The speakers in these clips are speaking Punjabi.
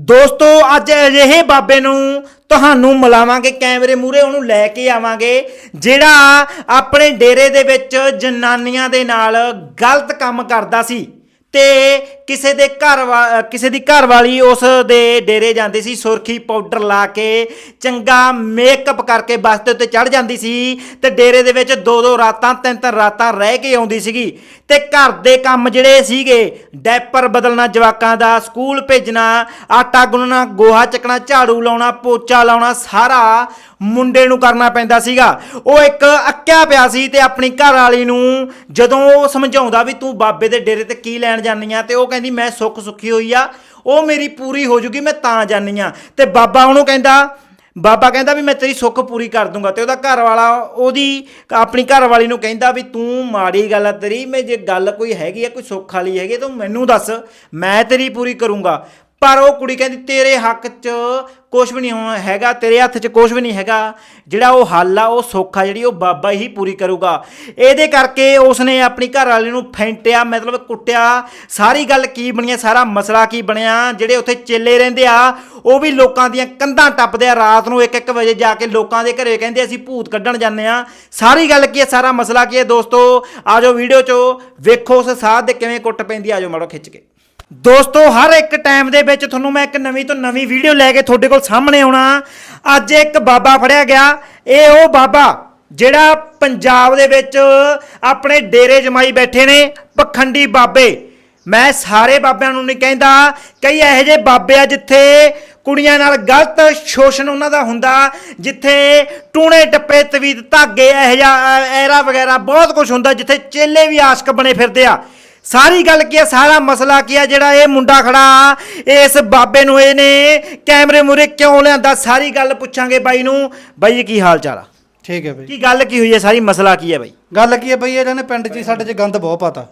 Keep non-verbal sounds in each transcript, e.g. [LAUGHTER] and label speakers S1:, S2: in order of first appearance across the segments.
S1: ਦੋਸਤੋ, ਅੱਜ ਅਜਿਹੇ ਬਾਬੇ ਨੂੰ ਤੁਹਾਨੂੰ ਮਿਲਾਵਾਂਗੇ, ਕੈਮਰੇ ਮੂਰੇ ਉਹਨੂੰ ਲੈ ਕੇ ਆਵਾਂਗੇ, ਜਿਹੜਾ ਆਪਣੇ ਡੇਰੇ ਦੇ ਵਿੱਚ ਜਨਾਨੀਆਂ ਦੇ ਨਾਲ ਗਲਤ ਕੰਮ ਕਰਦਾ ਸੀ। ਤੇ ਕਿਸੇ ਦੇ ਘਰ ਵਾ- ਕਿਸੇ ਦੀ ਘਰ ਵਾਲੀ ਉਸ ਦੇ ਡੇਰੇ ਜਾਂਦੀ ਸੀ, ਸੁਰਖੀ ਪਾਊਡਰ ਲਾ ਕੇ ਚੰਗਾ ਮੇਕਅਪ ਕਰਕੇ ਬੱਸ ਦੇ ਉੱਤੇ ਚੜ ਜਾਂਦੀ ਸੀ ਤੇ ਡੇਰੇ ਦੇ ਵਿੱਚ ਦੋ ਦੋ ਰਾਤਾਂ, ਤਿੰਨ ਤਿੰਨ ਰਾਤਾਂ ਰਹਿ ਕੇ ਆਉਂਦੀ ਸੀਗੀ। ਤੇ ਘਰ ਦੇ ਕੰਮ ਜਿਹੜੇ ਸੀਗੇ ਡੈਪਰ ਬਦਲਣਾ, ਜਵਾਕਾਂ ਦਾ ਸਕੂਲ ਭੇਜਣਾ, ਆਟਾ ਗੁੰਨਣਾ, ਗੋਹਾ ਚੱਕਣਾ, ਝਾੜੂ ਲਾਉਣਾ, ਪੋਚਾ ਲਾਉਣਾ, ਸਾਰਾ ਮੁੰਡੇ ਨੂੰ ਕਰਨਾ ਪੈਂਦਾ ਸੀਗਾ। ਉਹ ਇੱਕ ਅੱਕਿਆ ਪਿਆ ਸੀ ਤੇ ਆਪਣੀ ਘਰ ਵਾਲੀ ਨੂੰ ਜਦੋਂ ਉਹ ਸਮਝਾਉਂਦਾ ਵੀ ਤੂੰ ਬਾਬੇ ਦੇ ਡੇਰੇ ਤੇ ਕੀ ਲੈਣ ਜਾਨੀ ਆ ਤੇ ਉਹ ਕਹਿੰਦੀ ਮੈਂ ਸੁੱਖ ਸੁਖੀ ਹੋਈ ਆ। ਉਹ ਮੇਰੀ ਪੂਰੀ ਹੋ ਜੂਗੀ ਮੈਂ ਤਾਂ ਜਾਨੀ ਆ। ਤੇ ਬਾਬਾ ਉਹਨੂੰ ਕਹਿੰਦਾ ਬਾਬਾ ਕਹਿੰਦਾ ਵੀ ਮੈਂ ਤੇਰੀ ਸੁੱਖ ਪੂਰੀ ਕਰ ਦੂੰਗਾ ਤੇ ਉਹਦਾ ਘਰ ਵਾਲਾ ਉਹਦੀ ਆਪਣੀ ਘਰ ਵਾਲੀ ਨੂੰ ਕਹਿੰਦਾ ਵੀ ਤੂੰ ਮਾੜੀ ਗੱਲ ਆ ਤੇਰੀ ਮੈਂ ਜੇ ਗੱਲ ਕੋਈ ਹੈਗੀ ਆ ਕੋਈ ਸੁੱਖ ਵਾਲੀ ਹੈਗੀ ਆ, ਤੂੰ ਮੈਨੂੰ ਦੱਸ ਮੈਂ ਤੇਰੀ ਪੂਰੀ ਕਰੂੰਗਾ। ਪਰ ਉਹ ਕੁੜੀ ਕਹਿੰਦੀ, ਤੇਰੇ ਹੱਕ 'ਚ ਕੁਝ ਵੀ ਨਹੀਂ ਹੋਣਾ ਹੈਗਾ, ਤੇਰੇ ਹੱਥ 'ਚ ਕੁਝ ਵੀ ਨਹੀਂ ਹੈਗਾ। ਜਿਹੜਾ ਉਹ ਹੱਲ ਆ, ਉਹ ਸੌਖਾ, ਜਿਹੜੀ ਉਹ ਬਾਬਾ ਹੀ ਪੂਰੀ ਕਰੂਗਾ। ਇਹਦੇ ਕਰਕੇ ਉਸਨੇ ਆਪਣੀ ਘਰ ਵਾਲੀ ਨੂੰ ਫੈਂਟਿਆ, ਮਤਲਬ ਕੁੱਟਿਆ। ਸਾਰੀ ਗੱਲ ਕੀ ਬਣੀ ਆ, ਸਾਰਾ ਮਸਲਾ ਕੀ ਬਣਿਆ? ਜਿਹੜੇ ਉੱਥੇ ਚੇਲੇ ਰਹਿੰਦੇ ਆ, ਉਹ ਵੀ ਲੋਕਾਂ ਦੀਆਂ ਕੰਧਾਂ ਟੱਪਦੇ ਆ। ਰਾਤ ਨੂੰ 1-1 ਵਜੇ ਜਾ ਕੇ ਲੋਕਾਂ ਦੇ ਘਰੇ ਕਹਿੰਦੇ, ਅਸੀਂ ਭੂਤ ਕੱਢਣ ਜਾਂਦੇ ਆ। ਸਾਰੀ ਗੱਲ ਕੀ ਹੈ ਸਾਰਾ ਮਸਲਾ ਕੀ ਹੈ ਦੋਸਤੋ? ਆਜੋ ਵੀਡੀਓ 'ਚ, ਵੇਖੋ ਉਸ ਸਾਧ ਦੇ ਕਿਵੇਂ ਕੁੱਟ ਪੈਂਦੀ ਆਜੋ ਮਾੜੋ ਖਿੱਚ ਕੇ। ਦੋਸਤੋ ਹਰ ਇੱਕ ਟਾਈਮ ਦੇ ਵਿੱਚ ਤੁਹਾਨੂੰ ਮੈਂ ਇੱਕ ਨਵੀਂ ਤੋਂ ਨਵੀਂ ਵੀਡੀਓ ਲੈ ਕੇ ਤੁਹਾਡੇ ਕੋਲ ਸਾਹਮਣੇ ਆਉਣਾ। ਅੱਜ ਇੱਕ ਬਾਬਾ ਫੜਿਆ ਗਿਆ। ਇਹ ਉਹ ਬਾਬਾ ਜਿਹੜਾ ਪੰਜਾਬ ਦੇ ਵਿੱਚ ਆਪਣੇ ਡੇਰੇ ਜਮਾਈ ਬੈਠੇ ਨੇ ਪਖੰਡੀ ਬਾਬੇ। ਮੈਂ ਸਾਰੇ ਬਾਬਿਆਂ ਨੂੰ ਨਹੀਂ ਕਹਿੰਦਾ ਕਈ ਇਹੋ ਜਿਹੇ ਬਾਬੇ ਆ ਜਿੱਥੇ ਕੁੜੀਆਂ ਨਾਲ ਗਲਤ ਸ਼ੋਸ਼ਣ ਉਹਨਾਂ ਦਾ ਹੁੰਦਾ ਜਿੱਥੇ ਟੂਣੇ ਟੱਪੇ ਤਵੀਤ ਧਾਗੇ ਇਹੋ ਜਿਹਾ ਅ, ਐਰਾ ਵਗੈਰਾ ਬਹੁਤ ਕੁਝ ਹੁੰਦਾ ਜਿੱਥੇ ਚੇਲੇ ਵੀ ਆਸ਼ਕ ਬਣੇ ਫਿਰਦੇ ਆ। ਸਾਰੀ ਗੱਲ ਕੀ ਹੈ ਸਾਰਾ ਮਸਲਾ ਕੀ ਹੈ ਜਿਹੜਾ ਇਹ ਮੁੰਡਾ ਖੜਾ ਇਸ ਬਾਬੇ ਨੂੰ ਇਹਨੇ ਕੈਮਰੇ ਮੂਰੇ ਕਿਉਂ ਲਿਆਂਦਾ ਸਾਰੀ ਗੱਲ ਪੁੱਛਾਂਗੇ ਬਾਈ ਨੂੰ। ਬਾਈ ਕੀ ਹਾਲ ਚਾਲ ਆ?
S2: ਠੀਕ ਹੈ ਬਈ।
S1: ਕੀ ਗੱਲ ਕੀ ਹੋਈ ਹੈ ਸਾਰੀ ਮਸਲਾ ਕੀ ਹੈ ਬਾਈ?
S2: ਗੱਲ ਕੀ ਹੈ ਬਈ ਇਹਨਾਂ ਨੇ ਪਿੰਡ 'ਚ ਹੀ ਸਾਡੇ 'ਚ ਗੰਦ ਬਹੁਤ ਪਾਤਾ।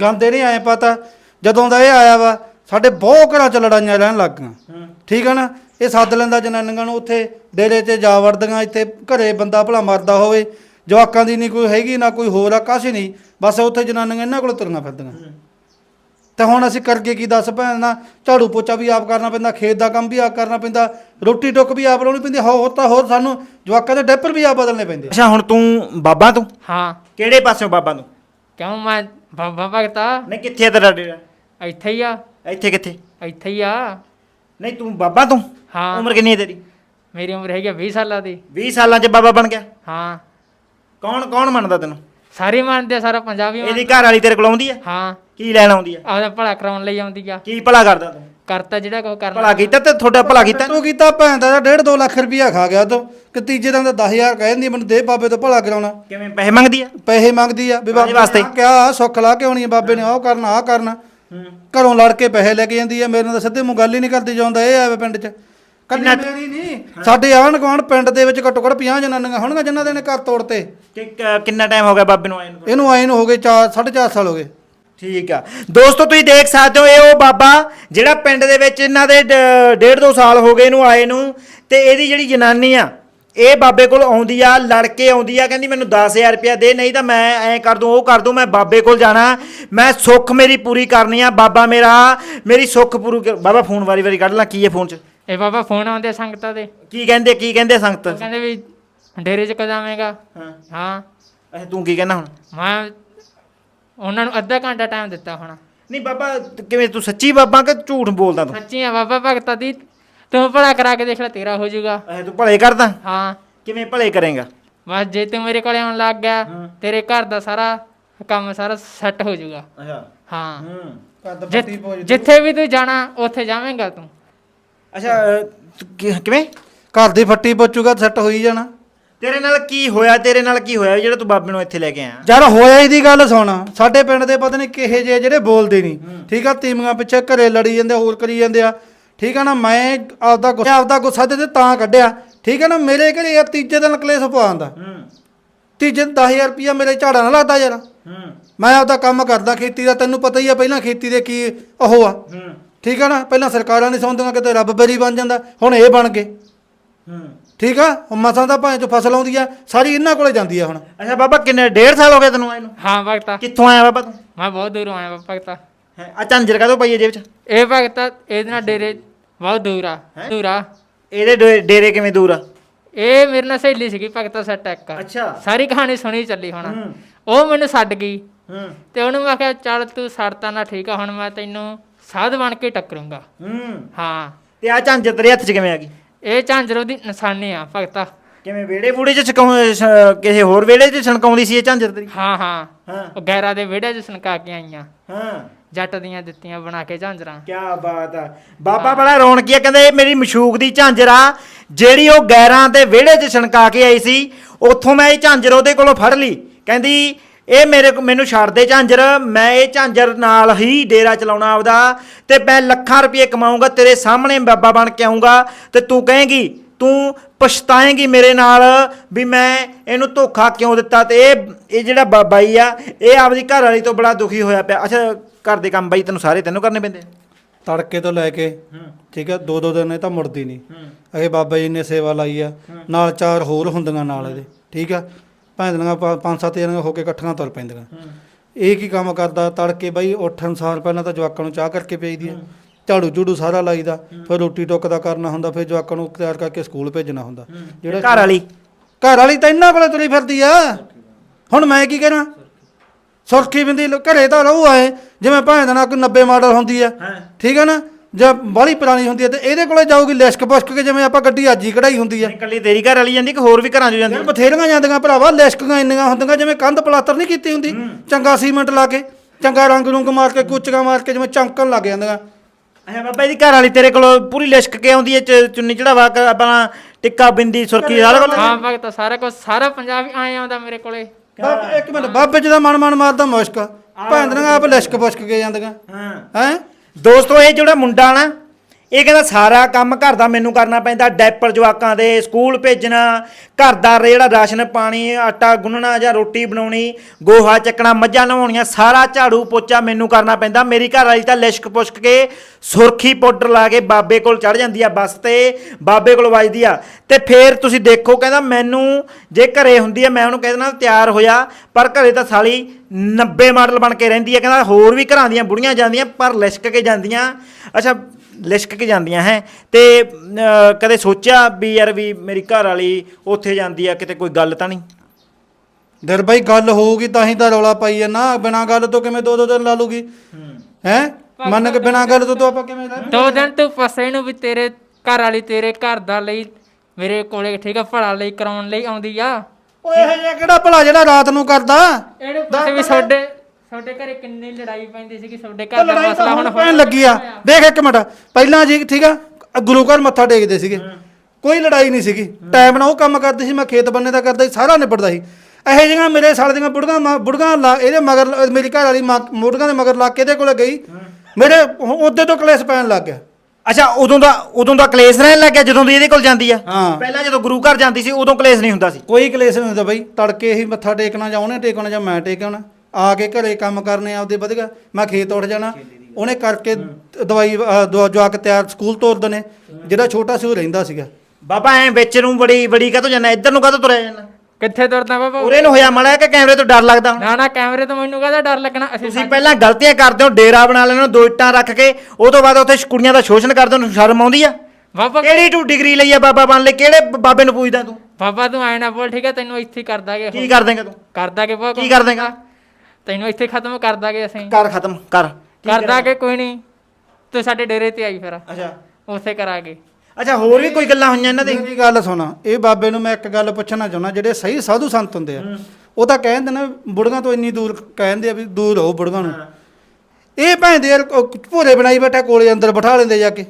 S2: ਗੰਦ ਨਹੀਂ ਆਏ ਪਤਾ ਜਦੋਂ ਦਾ ਇਹ ਆਇਆ ਵਾ ਸਾਡੇ ਬਹੁਤ ਘਰਾਂ 'ਚ ਲੜਾਈਆਂ ਰਹਿਣ ਲੱਗ ਗਈਆਂ। ਠੀਕ ਹੈ ਨਾ? ਇਹ ਸੱਦ ਲੈਂਦਾ ਜਨਾਨੀਆਂ ਨੂੰ ਉੱਥੇ ਡੇਰੇ ਤੇ ਜਾ ਵੜਦੀਆਂ ਇੱਥੇ ਘਰੇ ਬੰਦਾ ਭਲਾ ਮਰਦਾ ਹੋਵੇ। ਜਵਾਕਾਂ ਦੀ ਨਹੀਂ ਕੋਈ ਹੈਗੀ ਨਾ ਕੋਈ ਹੋਰ ਆ ਕਾਸੀ ਨਹੀਂ। ਬਸ ਉੱਥੇ ਜਨਾਨੀਆਂ ਇਹਨਾਂ ਕੋਲ ਤੁਰੀਆਂ ਫਿਰਦੀਆਂ। ਤੇ ਹੁਣ ਅਸੀਂ ਕਰਕੇ ਕੀ ਦੱਸ ਭੈਣ ਨਾ ਝਾੜੂ ਪੋਚਾ ਵੀ ਆਪ ਕਰਨਾ ਪੈਂਦਾ ਖੇਤ ਦਾ ਕੰਮ ਵੀ ਆਪ ਕਰਨਾ ਪੈਂਦਾ ਰੋਟੀ ਟੁੱਕ ਵੀ ਆਪ ਲਾਉਣੀ ਪੈਂਦੀ ਹੋਰ ਤਾਂ ਹੋਰ ਸਾਨੂੰ ਜਵਾਕਾਂ ਦੇ ਡੈਪਰ ਵੀ ਆਪ ਬਦਲਨੇ ਪੈਂਦੇ
S1: ਅੱਛਾ ਹੁਣ ਤੂੰ ਬਾਬਾ ਤੂੰ?
S3: ਹਾਂ।
S1: ਕਿਹੜੇ ਪਾਸਿਓਂ ਬਾਬਾ ਤੂੰ?
S3: ਕਿਉਂ ਮੈਂ ਬਾਬਾ ਭਗਤਾ
S1: ਨਹੀਂ ਕਿੱਥੇ ਆ ਤੇਰਾ ਡੇਰਾ?
S3: ਇੱਥੇ ਹੀ ਆ।
S1: ਇੱਥੇ ਕਿੱਥੇ?
S3: ਇੱਥੇ ਹੀ ਆ।
S1: ਨਹੀਂ ਤੂੰ ਬਾਬਾ ਤੂੰ?
S3: ਹਾਂ।
S1: ਉਮਰ ਕਿੰਨੀ ਹੈ ਤੇਰੀ?
S3: ਮੇਰੀ ਉਮਰ ਹੈਗੀ ਆ 20 ਸਾਲਾਂ ਦੀ।
S1: 20 ਸਾਲਾਂ 'ਚ ਬਾਬਾ ਬਣ ਗਿਆ?
S3: ਹਾਂ।
S1: ਕੌਣ ਕੌਣ ਮੰਨਦਾ ਤੈਨੂੰ?
S3: ਸਾਰੇ ਮੰਨਦੇ ਆ, ਸਾਰਾ ਪੰਜਾਬੀ
S1: ਇਹਦੀ
S3: ਮੰਨਦਾ।
S1: ਘਰ ਵਾਲੀ ਤੇਰੇ ਕੋਲ ਆਉਂਦੀ ਆ?
S3: ਹਾਂ।
S1: ਕੀ ਲੈਣ ਆਉਂਦੀ ਆ?
S3: ਆਪਦਾ ਭਲਾ ਕਰਾਉਣ ਲਈ ਆਉਂਦੀ ਆ।
S1: ਕੀ ਭਲਾ ਕਰਦਾ ਤੂੰ?
S3: ਕਰਤਾ ਜਿਹੜਾ ਕੋ ਕਰਨਾ।
S1: ਭਲਾ ਕੀਤਾ ਤੇ ਤੁਹਾਡਾ ਭਲਾ ਕੀਤਾ?
S2: ਤੂੰ ਕੀਤਾ ਭੈਣ ਦਾ 1.5 2 ਲੱਖ ਰੁਪਇਆ ਖਾ ਗਿਆ ਤੂੰ। ਕਿ ਤੀਜੇ ਦਿਨ ਤਾਂ 10000 ਕਹਿ ਦਿੰਦੀ ਆ, ਮੈਨੂੰ ਦੇ ਬਾਬੇ ਤੋਂ ਭਲਾ ਕਰਾਉਣਾ।
S1: ਕਿਵੇਂ ਪੈਸੇ ਮੰਗਦੀ ਆ?
S2: ਪੈਸੇ ਮੰਗਦੀ ਆ ਵੀ ਬਾਬੇ
S1: ਵਾਸਤੇ?
S2: ਨੇ ਕਿਹਾ ਸੁੱਖ ਲਾ ਕੇ ਆਉਣੀ ਆ ਬਾਬੇ ਨੇ ਆਹ ਕਰਨਾ ਆਹ ਕਰਨਾ। ਘਰੋਂ ਲੜ ਕੇ ਪੈਸੇ ਲੈ ਕੇ ਜਾਂਦੀ ਆ ਮੇਰੇ ਨਾਲ ਤਾਂ ਸਿੱਧੇ ਮੂੰਹ ਗੱਲ ਹੀ ਨਹੀਂ ਕਰਦੀ ਜਾਂਦਾ ਇਹ ਆਵੇ ਪਿੰਡ 'ਚ। ਕੱਲੀ
S1: ਕਿੰਨਾ-
S2: ਮੇਰੀ ਨਹੀਂ। ਸਾਡੇ ਆਣ ਗੁਆਂਢ ਪਿੰਡ ਦੇ ਵਿੱਚ ਘੱਟੋ ਘੱਟ 50 ਜਨਾਨੀਆਂ ਹੋਣਗੀਆਂ ਜਿਨ੍ਹਾਂ ਦੇ ਨੇ ਘਰ ਤੋੜਤੇ
S1: ਕਿ ਕ- ਕਿੰਨਾ ਟਾਈਮ ਹੋ ਗਿਆ ਬਾਬੇ ਨੂੰ ਆਏ ਨੂੰ?
S2: ਇਹਨੂੰ ਆਏ ਨੂੰ ਹੋ ਗਏ 4 4.5 ਸਾਲ ਹੋ ਗਏ।
S1: ਠੀਕ ਆ। ਦੋਸਤੋ ਤੁਸੀਂ ਦੇਖ ਸਕਦੇ ਹੋ ਇਹ ਉਹ ਬਾਬਾ ਜਿਹੜਾ ਪਿੰਡ ਦੇ ਵਿੱਚ ਇਹਨਾਂ ਦੇ ਡੇਢ ਦੋ ਸਾਲ ਹੋ ਗਏ ਇਹਨੂੰ ਆਏ ਨੂੰ। ਤੇ ਇਹਦੀ ਜਿਹੜੀ ਜਨਾਨੀ ਆ ਇਹ ਬਾਬੇ ਕੋਲ ਆਉਂਦੀ ਆ ਲੜ ਕੇ ਆਉਂਦੀ ਆ ਕਹਿੰਦੀ ਮੈਨੂੰ 10000 ਰੁਪਇਆ ਦੇ ਨਹੀਂ ਤਾਂ ਮੈਂ ਐਂ ਕਰ ਦੂੰ ਉਹ ਕਰ ਦੂੰ ਮੈਂ ਬਾਬੇ ਕੋਲ ਜਾਣਾ। ਮੈਂ ਸੁੱਖ ਮੇਰੀ ਪੂਰੀ ਕਰਨੀ ਆ ਬਾਬਾ ਮੇਰਾ ਮੇਰੀ ਸੁੱਖ ਪੂਰੀ ਕਰ- ਬਾਬਾ ਫੋਨ ਵਾਰੀ ਵਾਰੀ ਕੱਢ ਲਾ ਕੀ ਹੈ ਫੋਨ 'ਚ?
S3: ਇਹ ਬਾਬਾ ਫੋਨ ਆਉਂਦੇ ਸੰਗਤਾਂ ਦੇ।
S1: ਕੀ ਕਹਿੰਦੇ ਕੀ ਕਹਿੰਦੇ ਸੰਗਤ?
S3: ਕਹਿੰਦੇ ਵੀ ਡੇਰੇ 'ਚ ਕਦ ਆਵੇਂਗਾ?
S1: ਹਾਂ।
S3: ਹਾਂ।
S1: ਅੱਛਾ ਤੂੰ ਕੀ ਕਹਿੰਦਾ ਹੁਣ?
S3: ਮੈਂ ਉਹਨਾਂ ਨੂੰ ਅੱਧਾ ਘੰਟਾ ਟਾਈਮ ਦਿੱਤਾ ਹੁਣ।
S1: ਨਹੀਂ ਬਾਬਾ ਕਿਵੇਂ ਤੂੰ ਸੱਚੀ ਬਾਬਾ ਕਿ ਝੂਠ ਬੋਲਦਾ ਤੂੰ?
S3: ਸੱਚੀ ਆ ਬਾਬਾ ਭਗਤਾ ਦੀ। ਤੂੰ ਭਲਾ ਕਰਾ ਕੇ ਦੇਖ ਲੈ ਤੇਰਾ ਹੋ ਜਾਊਗਾ।
S1: ਅੱਛਾ ਤੂੰ ਭਲੇ ਕਰਦਾ
S3: ਹਾਂ।
S1: ਕਿਵੇਂ ਭਲੇ ਕਰੇਗਾ?
S3: ਬਸ ਜੇ ਤੂੰ ਮੇਰੇ ਕੋਲੇ ਆਉਣ ਲੱਗ ਗਿਆ ਤੇਰੇ ਘਰ ਦਾ ਸਾਰਾ ਕੰਮ ਸਾਰਾ ਸੈੱਟ ਹੋ ਜਾਊਗਾ।
S1: ਅੱਛਾ।
S3: ਹਾਂ।
S1: ਹੂੰ।
S3: ਜਿੱਥੇ ਵੀ ਤੂੰ ਜਾਣਾ ਉੱਥੇ ਜਾਵੇਂਗਾ ਤੂੰ।
S1: ਅੱਛਾ ਅਹ, ਤੂੰ ਕਿ- ਕਿਵੇਂ?
S2: ਘਰ ਦੀ ਫੱਟੀ ਪੋਚੂਗਾ ਸੈੱਟ ਹੋਈ ਜਾਣਾ।
S1: ਤੇਰੇ ਨਾਲ ਕੀ ਹੋਇਆ ਤੇਰੇ ਨਾਲ ਕੀ ਹੋਇਆ ਜਿਹੜਾ ਤੂੰ ਬਾਬੇ ਨੂੰ ਇੱਥੇ ਲੈ ਕੇ ਆਇਆ?
S2: ਯਾਰ ਹੋਇਆ ਇਹਦੀ ਗੱਲ ਸੁਣ। ਸਾਡੇ ਪਿੰਡ ਦੇ ਪਤਾ ਨਹੀਂ ਕਿਹੇ ਜੇ ਜਿਹੜੇ ਬੋਲਦੇ ਨਹੀਂ ਠੀਕ ਆ ਤੀਮੀਆਂ ਪਿੱਛੇ ਘਰੇ ਲੜੀ ਜਾਂਦੇ ਹੋਰ ਕਰੀ ਜਾਂਦੇ ਆ। ਠੀਕ ਆ ਨਾ ਮੈਂ ਆਪਦਾ ਗੁੱਸਾ ਆਪਦਾ ਗੁੱਸਾ ਤੇ ਤਾਂ ਕੱਢਿਆ। ਠੀਕ ਆ ਨਾ ਮੇਰੇ ਘਰੇ ਯਾਰ ਤੀਜੇ ਦਿਨ ਕਲੇਸ਼ ਪਵਾਉਂਦਾ
S1: ਹੂੰ।
S2: ਤੀਜੇ ਦਿਨ 10000 ਰੁਪਇਆ ਮੇਰੇ ਝਾੜਾ ਨਾ ਲੱਗਦਾ ਯਾਰ।
S1: ਹੂੰ।
S2: ਮੈਂ ਆਪਦਾ ਕੰਮ ਕਰਦਾ ਖੇਤੀ ਦਾ ਤੈਨੂੰ ਪਤਾ ਹੀ ਆ ਪਹਿਲਾਂ ਖੇਤੀ ਦੇ ਕੀ ਉਹ ਆ।
S1: ਹੂੰ।
S2: ਠੀਕ ਆ ਨਾ? ਪਹਿਲਾਂ ਸਰਕਾਰਾਂ ਨਹੀਂ ਸੌਂਦੀਆਂ ਕਿਤੇ ਰੱਬ ਬਰੀ ਬਣ ਜਾਂਦਾ। ਹੁਣ ਇਹ ਬਣ ਗਏ।
S1: ਹੂੰ।
S2: ਠੀਕ ਆ? ਹੁਣ ਮਸਾਂ ਦਾ ਭਾਵੇਂ ਚ ਫਸਲ ਆਉਂਦੀ ਆ ਸਾਰੀ ਇਹਨਾਂ ਕੋਲੇ ਜਾਂਦੀ ਆ ਹੁਣ।
S1: ਅੱਛਾ ਬਾਬਾ ਕਿੰਨੇ ਡੇਢ ਸਾਲ ਹੋ ਗਏ ਤੈਨੂੰ ਆਏ ਨੂੰ?
S3: ਹਾਂ ਭਗਤਾ।
S1: ਕਿੱਥੋਂ ਆਇਆ ਬਾਬਾ ਤੂੰ?
S3: ਮੈਂ ਬਹੁਤ ਦੂਰੋਂ ਆਇਆ ਬਾਬਾ ਭਗਤਾ।
S1: ਹੈ ਆ ਝਾਂਜਰ ਕਾ ਤੋਂ ਪਈ ਹੈ ਜੇਬ ਚ?
S3: ਇਹ ਭਗਤਾ ਇਹਦੇ ਨਾਲ ਡੇਰੇ ਬਹੁਤ ਦੂਰ ਆ ਦੂਰ ਆ।
S1: ਇਹਦੇ ਡੇ- ਡੇਰੇ ਕਿਵੇਂ ਦੂਰ ਆ?
S3: ਇਹ ਮੇਰੇ ਨਾਲ ਸਹੇਲੀ ਸੀਗੀ ਭਗਤਾ ਸੱਟ ਇੱਕ।
S1: ਅੱਛਾ।
S3: ਸਾਰੀ ਕਹਾਣੀ ਸੁਣੀ ਚੱਲੀ ਹੁਣ।
S1: ਹੂੰ।
S3: ਉਹ ਮੈਨੂੰ ਛੱਡ ਗਈ।
S1: ਹੂੰ।
S3: ਤੇ ਉਹਨੂੰ ਮੈਂ ਕਿਹਾ ਚੱਲ ਤੂੰ ਛੱਡਤਾ ਨਾ ਠੀਕ ਆ ਹੁਣ ਮੈਂ ਤੈਨੂੰ ਸਾਧ ਬਣ ਕੇ ਟੱਕਰੂੰਗਾ।
S1: ਹੂੰ।
S3: ਹਾਂ।
S1: ਤੇ ਆ ਝਾਂਜਰ ਤੇਰੇ ਹੱਥ 'ਚ ਕਿਵੇਂ ਆ ਗਈ?
S3: ਇਹ ਝਾਂਜਰ ਉਹਦੀ ਨਿਸ਼ਾਨੀ ਆ ਭਗਤਾ।
S1: ਕਿਵੇਂ ਵੇੜੇ ਫੂੜੇ 'ਚ ਛਕਾਉ ਕਿਸੇ ਹੋਰ ਵੇੜੇ 'ਚ ਛਣਕਾਉਂਦੀ ਸੀ ਇਹ ਝਾਂਜਰ ਤੇਰੀ?
S3: ਹਾਂ ਹਾਂ।
S1: ਹਾਂ।
S3: ਉਹ ਗੈਰਾ ਦੇ ਵਿਹੜੇ 'ਚ ਸਨਕਾ ਕੇ ਆਈਆਂ।
S1: ਹਾਂ।
S3: ਜੱਟ ਦੀਆਂ ਦਿੱਤੀਆਂ ਬਣਾ ਕੇ ਝਾਂਜਰਾਂ।
S1: ਕੀ ਬਾਤ ਆ। ਬਾਬਾ ਬੜਾ ਰੌਣਕੀ ਆ ਕਹਿੰਦੇ ਇਹ ਮੇਰੀ ਮਸ਼ੂਕ ਦੀ ਝਾਂਜਰ ਆ ਜਿਹੜੀ ਉਹ ਗੈਰਾਂ ਦੇ ਵਿਹੜੇ 'ਚ ਛਣਕਾ ਕੇ ਆਈ ਸੀ ਉੱਥੋਂ ਮੈਂ ਇਹ ਝਾਂਜਰ ਉਹਦੇ ਕੋਲੋਂ ਫੜ ਲਈ। ਕਹਿੰਦੀ ਇਹ ਮੇਰੇ ਕੋ- ਮੈਨੂੰ ਛੱਡ ਦੇ ਝਾਂਜਰ ਮੈਂ ਇਹ ਝਾਂਜਰ ਨਾਲ ਹੀ ਡੇਰਾ ਚਲਾਉਣਾ ਆਪਦਾ ਤੇ ਮੈਂ ਲੱਖਾਂ ਰੁਪਏ ਕਮਾਊਂਗਾ ਤੇਰੇ ਸਾਹਮਣੇ ਬਾਬਾ ਬਣ ਕੇ ਆਉਂਗਾ ਤੇ ਤੂੰ ਕਹੇਂਗੀ ਤੂੰ ਪਛਤਾਏਂਗੀ ਮੇਰੇ ਨਾਲ ਵੀ ਮੈਂ ਇਹਨੂੰ ਧੋਖਾ ਕਿਉਂ ਦਿੱਤਾ ਤੇ ਇਹ ਇਹ ਜਿਹੜਾ ਬਾ- ਬਾਈ ਆ ਇਹ ਆਪਦੀ ਘਰ ਵਾਲੀ ਤੋਂ ਬੜਾ ਦੁਖੀ ਹੋਇਆ ਪਿਆ। ਅੱਛਾ ਘਰ ਦੇ ਕੰਮ ਬਾਈ ਤੈਨੂੰ ਸਾਰੇ ਤੈਨੂੰ ਕਰਨੇ ਪੈਂਦੇ?
S2: ਤੜਕੇ ਤੋਂ ਲੈ ਕੇ ਠੀਕ ਹੈ ਦੋ ਦੋ ਦਿਨ ਇਹ ਤਾਂ ਮੁੜਦੀ ਨਹੀਂ। ਅਗੇ ਬਾਬਾ ਜੀ ਨੇ ਸੇਵਾ ਲਾਈ ਆ ਨਾਲ ਚਾਰ ਹੋਰ ਹੁੰਦੀਆਂ ਨਾਲ ਇਹਦੇ ਠੀਕ ਆ। ਭੈਣਾਂ ਪੰਜ ਸੱਤ ਜਣੀਆਂ ਹੋ ਕੇ ਇਕੱਠੀਆਂ ਤੁਰ ਪੈਂਦੀਆਂ। ਇਹ ਕੀ ਕੰਮ ਕਰਦਾ? ਤੜਕੇ ਬਾਈ ਉੱਠਣ ਸਾਰ ਪਹਿਲਾਂ ਤਾਂ ਜਵਾਕਾਂ ਨੂੰ ਚਾਹ ਕਰਕੇ ਭੇਜਦੀ ਆ। ਝਾੜੂ ਝੂੜੂ ਸਾਰਾ ਲਾਈਦਾ। ਫਿਰ ਰੋਟੀ ਟੁੱਕ ਦਾ ਕਰਨਾ ਹੁੰਦਾ ਫਿਰ ਜਵਾਕਾਂ ਨੂੰ ਤਿਆਰ ਕਰਕੇ ਸਕੂਲ ਭੇਜਣਾ ਹੁੰਦਾ।
S1: ਜਿਹੜਾ ਘਰ ਵਾਲੀ?
S2: ਘਰ ਵਾਲੀ ਤਾਂ ਇਹਨਾਂ ਕੋਲੇ ਤੁਰੀ ਫਿਰਦੀ ਆ। ਹੁਣ ਮੈਂ ਕੀ ਕਰਾਂ? ਸੁਰਖੀ ਬਿੰਦੀ ਘਰੇ ਤਾਂ ਰਹੂ ਆਏ। ਜਿਵੇਂ ਭਾਵੇਂ ਦਾ ਨਾ ਕੋਈ 90 ਮਾਡਲ ਹੁੰਦੀ ਆ।
S1: ਹਾਂ।
S2: ਠੀਕ ਹੈ ਨਾ? ਜੇ ਬਾਹਲੀ ਪੁਰਾਣੀ ਹੁੰਦੀ ਹੈ ਤੇ ਇਹਦੇ ਕੋਲੇ ਜਾਊਗੀ ਲਿਸ਼ਕ ਪੁਸ਼ਕ ਕੇ ਜਿਵੇਂ ਆਪਾਂ ਗੱਡੀ ਅੱਜ ਹੀ ਕਢਾਈ ਹੁੰਦੀ ਆ
S1: ਇਕੱਲੀ ਤੇਰੀ ਘਰ ਵਾਲੀ ਜਾਂਦੀ ਕਿ ਹੋਰ ਵੀ ਘਰਾਂ 'ਚ ਜਾਂਦੀ?
S2: ਯਾਰ ਬਥੇਰੀਆਂ ਜਾਂਦੀਆਂ ਭਰਾਵਾ ਲਿਸ਼ਕਾਂ ਇੰਨੀਆਂ ਹੁੰਦੀਆਂ ਜਿਵੇਂ ਕੰਧ ਪਲਾਸਟਰ ਨਹੀਂ ਕੀਤੀ ਹੁੰਦੀ। ਚੰਗਾ ਸੀਮੈਂਟ ਲਾ ਕੇ ਚੰਗਾ ਰੰਗ ਰੁੰਗ ਮਾਰ ਕੇ ਕੁਚਗਾ ਮਾਰ ਕੇ ਜਿਵੇਂ ਚਮਕਣ ਲੱਗ ਜਾਂਦੀਆਂ।
S1: ਅੱਛਾ ਬਾਬਾ ਇਹਦੀ ਘਰ ਵਾਲੀ ਤੇਰੇ ਕੋਲ ਪੂਰੀ ਲਿਸ਼ਕ ਕੇ ਆਉਂਦੀ ਹੈ ਚੁੰਨੀ ਚੜਾਵਾ ਆਪਣਾ ਟਿੱਕਾ ਬਿੰਦੀ ਸੁਰਖੀ ਸਾਰਾ ਕੁਝ
S3: ਹਾਂ ਭਗਤਾ ਸਾਰਾ ਕੁਝ ਸਾਰਾ ਪੰਜਾਬ ਆਏ ਆਉਂਦਾ ਮੇਰੇ ਕੋਲੇ।
S2: ਬਾਬ ਇੱਕ ਮਿੰਟ ਬਾਬੇ ਜੀ ਦਾ ਮਨ ਮਨ ਮਾਰਦਾ ਮੁਸ਼ਕ। ਭੈਂਦਰੀਆਂ ਆਪ ਲਿਸ਼ਕ ਪੁਸ਼ਕ ਕੇ ਜਾਂਦੀਆਂ।
S1: ਹਾਂ।
S2: ਹੈ?
S1: ਦੋਸਤੋ ਇਹ ਜਿਹੜਾ ਮੁੰਡਾ ਨਾ ਇਹ ਕਹਿੰਦਾ ਸਾਰਾ ਕੰਮ ਘਰ ਦਾ ਮੈਨੂੰ ਕਰਨਾ ਪੈਂਦਾ ਡੈਪਰ ਜਵਾਕਾਂ ਦੇ ਸਕੂਲ ਭੇਜਣਾ, ਘਰ ਦਾ ਜਿਹੜਾ ਰਾਸ਼ਨ ਪਾਣੀ, ਆਟਾ ਗੁੰਨਣਾ ਜਾਂ ਰੋਟੀ ਬਣਾਉਣੀ, ਗੋਹਾ ਚੱਕਣਾ, ਮੱਝਾਂ ਨਵਾਉਣੀਆਂ ਸਾਰਾ ਝਾੜੂ ਪੋਚਾ ਮੈਨੂੰ ਕਰਨਾ ਪੈਂਦਾ। ਮੇਰੀ ਘਰ ਵਾਲੀ ਤਾਂ ਲਿਸ਼ਕ ਪੁਸ਼ਕ ਕੇ ਸੁਰਖੀ ਪਾਊਡਰ ਲਾ ਕੇ ਬਾਬੇ ਕੋਲ ਚੜ ਜਾਂਦੀ ਆ ਬੱਸ ਤੇ, ਬਾਬੇ ਕੋਲ ਵੱਜਦੀ ਆ। ਤੇ ਫੇਰ ਤੁਸੀਂ ਦੇਖੋ, ਕਹਿੰਦਾ ਮੈਨੂੰ ਜੇ ਘਰੇ ਹੁੰਦੀ ਆ, ਮੈਂ ਉਹਨੂੰ ਕਹਿ ਦੇਣਾ ਤਿਆਰ ਹੋਇਆ, ਪਰ ਘਰੇ ਤਾਂ ਸਾਲੀ 90 ਮਾਡਲ ਬਣ ਕੇ ਰਹਿੰਦੀ ਆ। ਕਹਿੰਦਾ ਹੋਰ ਵੀ ਘਰਾਂ ਦੀਆਂ ਬੁੜੀਆਂ ਜਾਂਦੀਆਂ, ਪਰ ਲਿਸ਼ਕ ਕੇ ਜਾਂਦੀਆਂ। ਅੱਛਾ ਲਿਸ਼ਕ ਕੇ ਜਾਂਦੀਆਂ ਹੈ। ਤੇ ਕਦੇ ਸੋਚਿਆ ਵੀ ਯਾਰ ਵੀ ਮੇਰੀ ਘਰ ਵਾਲੀ ਉੱਥੇ ਜਾਂਦੀ ਆ ਕਿਤੇ ਕੋਈ ਗੱਲ ਤਾਂ ਨਹੀਂ?
S2: ਦਰ ਬਾਈ ਗੱਲ ਹੋਊਗੀ ਤਾਂ ਹੀ ਤਾਂ ਰੌਲਾ ਪਾਈ ਹੈ ਨਾ ਬਿਨਾਂ ਗੱਲ ਤੋਂ ਕਿਵੇਂ ਦੋ ਦੋ ਦਿਨ ਲਾ ਲੂਗੀ? ਹੈ। ਮੰਨ ਕੇ ਬਿਨਾਂ ਗੱਲ ਤੋਂ ਤਾਂ ਆਪਾਂ ਕਿਵੇਂ ਰਹਿ
S3: ਦੋ ਦਿਨ ਤੂੰ ਫਸੇ ਨੂੰ ਵੀ ਤੇਰੇ ਘਰ ਵਾਲੀ ਤੇਰੇ ਘਰ ਦਾ ਲਈ ਮੇਰੇ ਕੋਲੇ ਠੀਕ ਆ ਭਲਾ ਲਈ ਕਰਾਉਣ ਲਈ ਆਉਂਦੀ ਆ।
S2: ਓਏ ਇਹ ਜਿਹਾ ਕਿਹੜਾ ਭਲਾ ਜਿਹੜਾ ਰਾਤ ਨੂੰ ਕਰਦਾ?
S3: ਇਹਨੂੰ ਪੁੱਛ ਵੀ ਤੁਹਾਡੇ ਤੁਹਾਡੇ ਘਰੇ ਕਿੰਨੀ ਲੜਾਈ ਪੈਂਦੀ ਸੀ ਕਿ ਤੁਹਾਡੇ ਘਰ ਦਾ
S2: ਲੜਾਈ
S3: ਮਸਲਾ
S2: ਤਾਂ
S3: ਹੁਣ
S2: ਹੁਣ ਪੈਣ ਲੱਗੀ ਆ। ਦੇਖ ਇੱਕ ਮਿੰਟ। ਪਹਿਲਾਂ ਜੀ ਠੀਕ ਆ? ਗੁਰੂ ਘਰ ਮੱਥਾ ਟੇਕਦੇ ਸੀਗੇ। ਕੋਈ ਲੜਾਈ ਨਹੀਂ ਸੀਗੀ। ਟਾਈਮ ਨਾਲ ਉਹ ਕੰਮ ਕਰਦੇ ਸੀ ਮੈਂ ਖੇਤ ਬੰਨੇ ਦਾ ਕਰਦਾ ਸੀ ਸਾਰਾ ਨਿਬੜਦਾ ਸੀ। ਇਹੋ ਜਿਹੀਆਂ ਮੇਰੇ ਸਾਲ ਦੀਆਂ ਬੁੜੀਆਂ ਮਾਂ- ਬੁੜੀਆਂ ਲਾ ਇਹਦੇ ਮਗਰ ਲ- ਮੇਰੀ ਘਰ ਵਾਲੀ ਮਾਂ- ਬੁੜੀਆਂ ਦੇ ਮਗਰ ਲਾ ਕੇ ਇਹਦੇ ਕੋਲੇ ਗਈ। ਮੇਰੇ ਉਹਦੇ ਤੋਂ ਕਲੇਸ਼ ਪੈਣ ਲੱਗ ਗਿਆ।
S1: ਅੱਛਾ ਉਦੋਂ ਦਾ ਉਦੋਂ ਦਾ ਕਲੇਸ਼ ਰਹਿਣ ਲੱਗਿਆ ਜਦੋਂ ਦੀ ਇਹਦੇ ਕੋਲ ਜਾਂਦੀ ਆ?
S2: ਹਾਂ।
S1: ਪਹਿਲਾਂ ਜਦੋਂ ਗੁਰੂ ਘਰ ਜਾਂਦੀ ਸੀ ਉਦੋਂ ਕਲੇਸ਼ ਨਹੀਂ ਹੁੰਦਾ ਸੀ?
S2: ਕੋਈ ਕਲੇਸ਼ ਨਹੀਂ ਹੁੰਦਾ ਬਾਈ। ਤੜਕੇ ਹੀ ਮੱਥਾ ਟੇਕਣਾ ਜਾਂ ਉਹਨੇ ਟੇਕਣਾ ਜਾਂ ਮੈਂ ਟੇਕਣਾ ਆ ਕੇ ਘਰੇ ਕੰਮ ਕਰਨੇ ਆਪਦੇ ਵਧੀਆ ਮੈਂ ਖੇਤ ਉੱਠ ਜਾਣਾ। ਉਹਨੇ ਕਰਕੇ ਦਵਾਈ ਜਵਾਕ ਤਿਆਰ ਸਕੂਲ ਤੋਰ ਦਨੇ ਜਿਹੜਾ ਛੋਟਾ ਸੀ ਉਹ ਰਹਿੰਦਾ ਸੀਗਾ।
S1: ਬਾਬਾ ਐ ਵਿੱਚ ਨੂੰ ਬੜੀ ਬੜੀ ਕਾਹਤੋਂ ਜਾਂਦਾ? ਇੱਧਰ ਨੂੰ ਕਾਹਤੋਂ ਤੁਰਿਆ ਜਾਂਦਾ?
S3: ਕਿੱਥੇ ਤੁਰਦਾ ਬਾਬਾ?
S1: ਉਰੇ ਨੂੰ ਹੋਇਆ ਮੜਾ ਕਿ ਕੈਮਰੇ ਤੋਂ ਡਰ ਲੱਗਦਾ?
S3: ਨਾ ਨਾ ਕੈਮਰੇ ਤੋਂ ਮੈਨੂੰ ਕਹਦਾ ਡਰ ਲੱਗਣਾ? ਅਸੀਂ
S1: ਤੁਸੀਂ ਪਹਿਲਾਂ ਗਲਤੀਆਂ ਕਰਦੇ ਹੋ ਡੇਰਾ ਬਣਾ ਲੈਣਾ ਦੋ ਇੱਟਾਂ ਰੱਖ ਕੇ ਉਹ ਤੋਂ ਬਾਅਦ ਉੱਥੇ ਕੁੜੀਆਂ ਦਾ ਸ਼ੋਸ਼ਣ ਕਰਦੇ ਹੋ ਸ਼ਰਮ ਆਉਂਦੀ ਆ?
S3: ਬਾਬਾ
S1: ਕਿਹੜੀ ਤੂੰ ਡਿਗਰੀ ਲਈ ਆ ਬਾਬਾ ਬਣ ਲੈ ਕਿਹੜੇ ਬਾਬੇ ਨੂੰ ਪੁੱਛਦਾ ਤੂੰ?
S3: ਬਾਬਾ ਤੂੰ ਆਏ ਨਾ ਬੋਲ ਠੀਕ ਹੈ ਤੈਨੂੰ ਇੱਥੇ ਕਰ ਦਾਂਗੇ
S1: ਕੀ ਕਰ ਦੇਂਗਾ ਤੂੰ?
S3: ਕਰ ਦਾਂਗੇ ਬਾਬਾ।
S1: ਕੀ ਕਰ ਦੇਂਗਾ?
S3: ਤੈਨੂੰ ਇੱਥੇ ਖਤਮ ਕਰ ਦਾਂਗੇ ਅਸੀਂ।
S1: ਕਰ ਖਤਮ ਕਰ। ਕੀ
S3: ਕਰ ਦਾਂਗੇ ਕੋਈ ਨਹੀਂ ਤੂੰ ਸਾਡੇ ਡੇਰੇ ਤੇ ਆਈ ਫਿਰ।
S1: ਅੱਛਾ।
S3: ਉੱਥੇ ਕਰਾਂਗੇ।
S1: ਅੱਛਾ ਹੋਰ ਵੀ ਕੋਈ ਗੱਲਾਂ ਹੋਈਆਂ ਇਹਨਾਂ ਦੇ?
S2: ਮੇਰੀ ਗੱਲ ਸੁਣ ਇਹ ਬਾਬੇ ਨੂੰ ਮੈਂ ਇੱਕ ਗੱਲ ਪੁੱਛਣਾ ਚਾਹੁੰਦਾ ਜਿਹੜੇ ਸਹੀ ਸਾਧੂ ਸੰਤ ਹੁੰਦੇ ਆ ਉਹ ਤਾਂ ਕਹਿੰਦੇ ਨੇ ਬੁੜੀਆਂ ਤੋਂ ਇੰਨੀ ਦੂਰ ਕਹਿੰਦੇ ਆ ਵੀ ਦੂਰ ਰਹੋ ਬੁੜੀਆਂ ਨੂੰ। ਇਹ ਭੈਂਦੇ ਭੋਰੇ ਬਣਾਈ ਬੈਠਾ ਕੋਲੇ ਅੰਦਰ ਬਿਠਾ ਲੈਂਦੇ ਜਾ ਕੇ।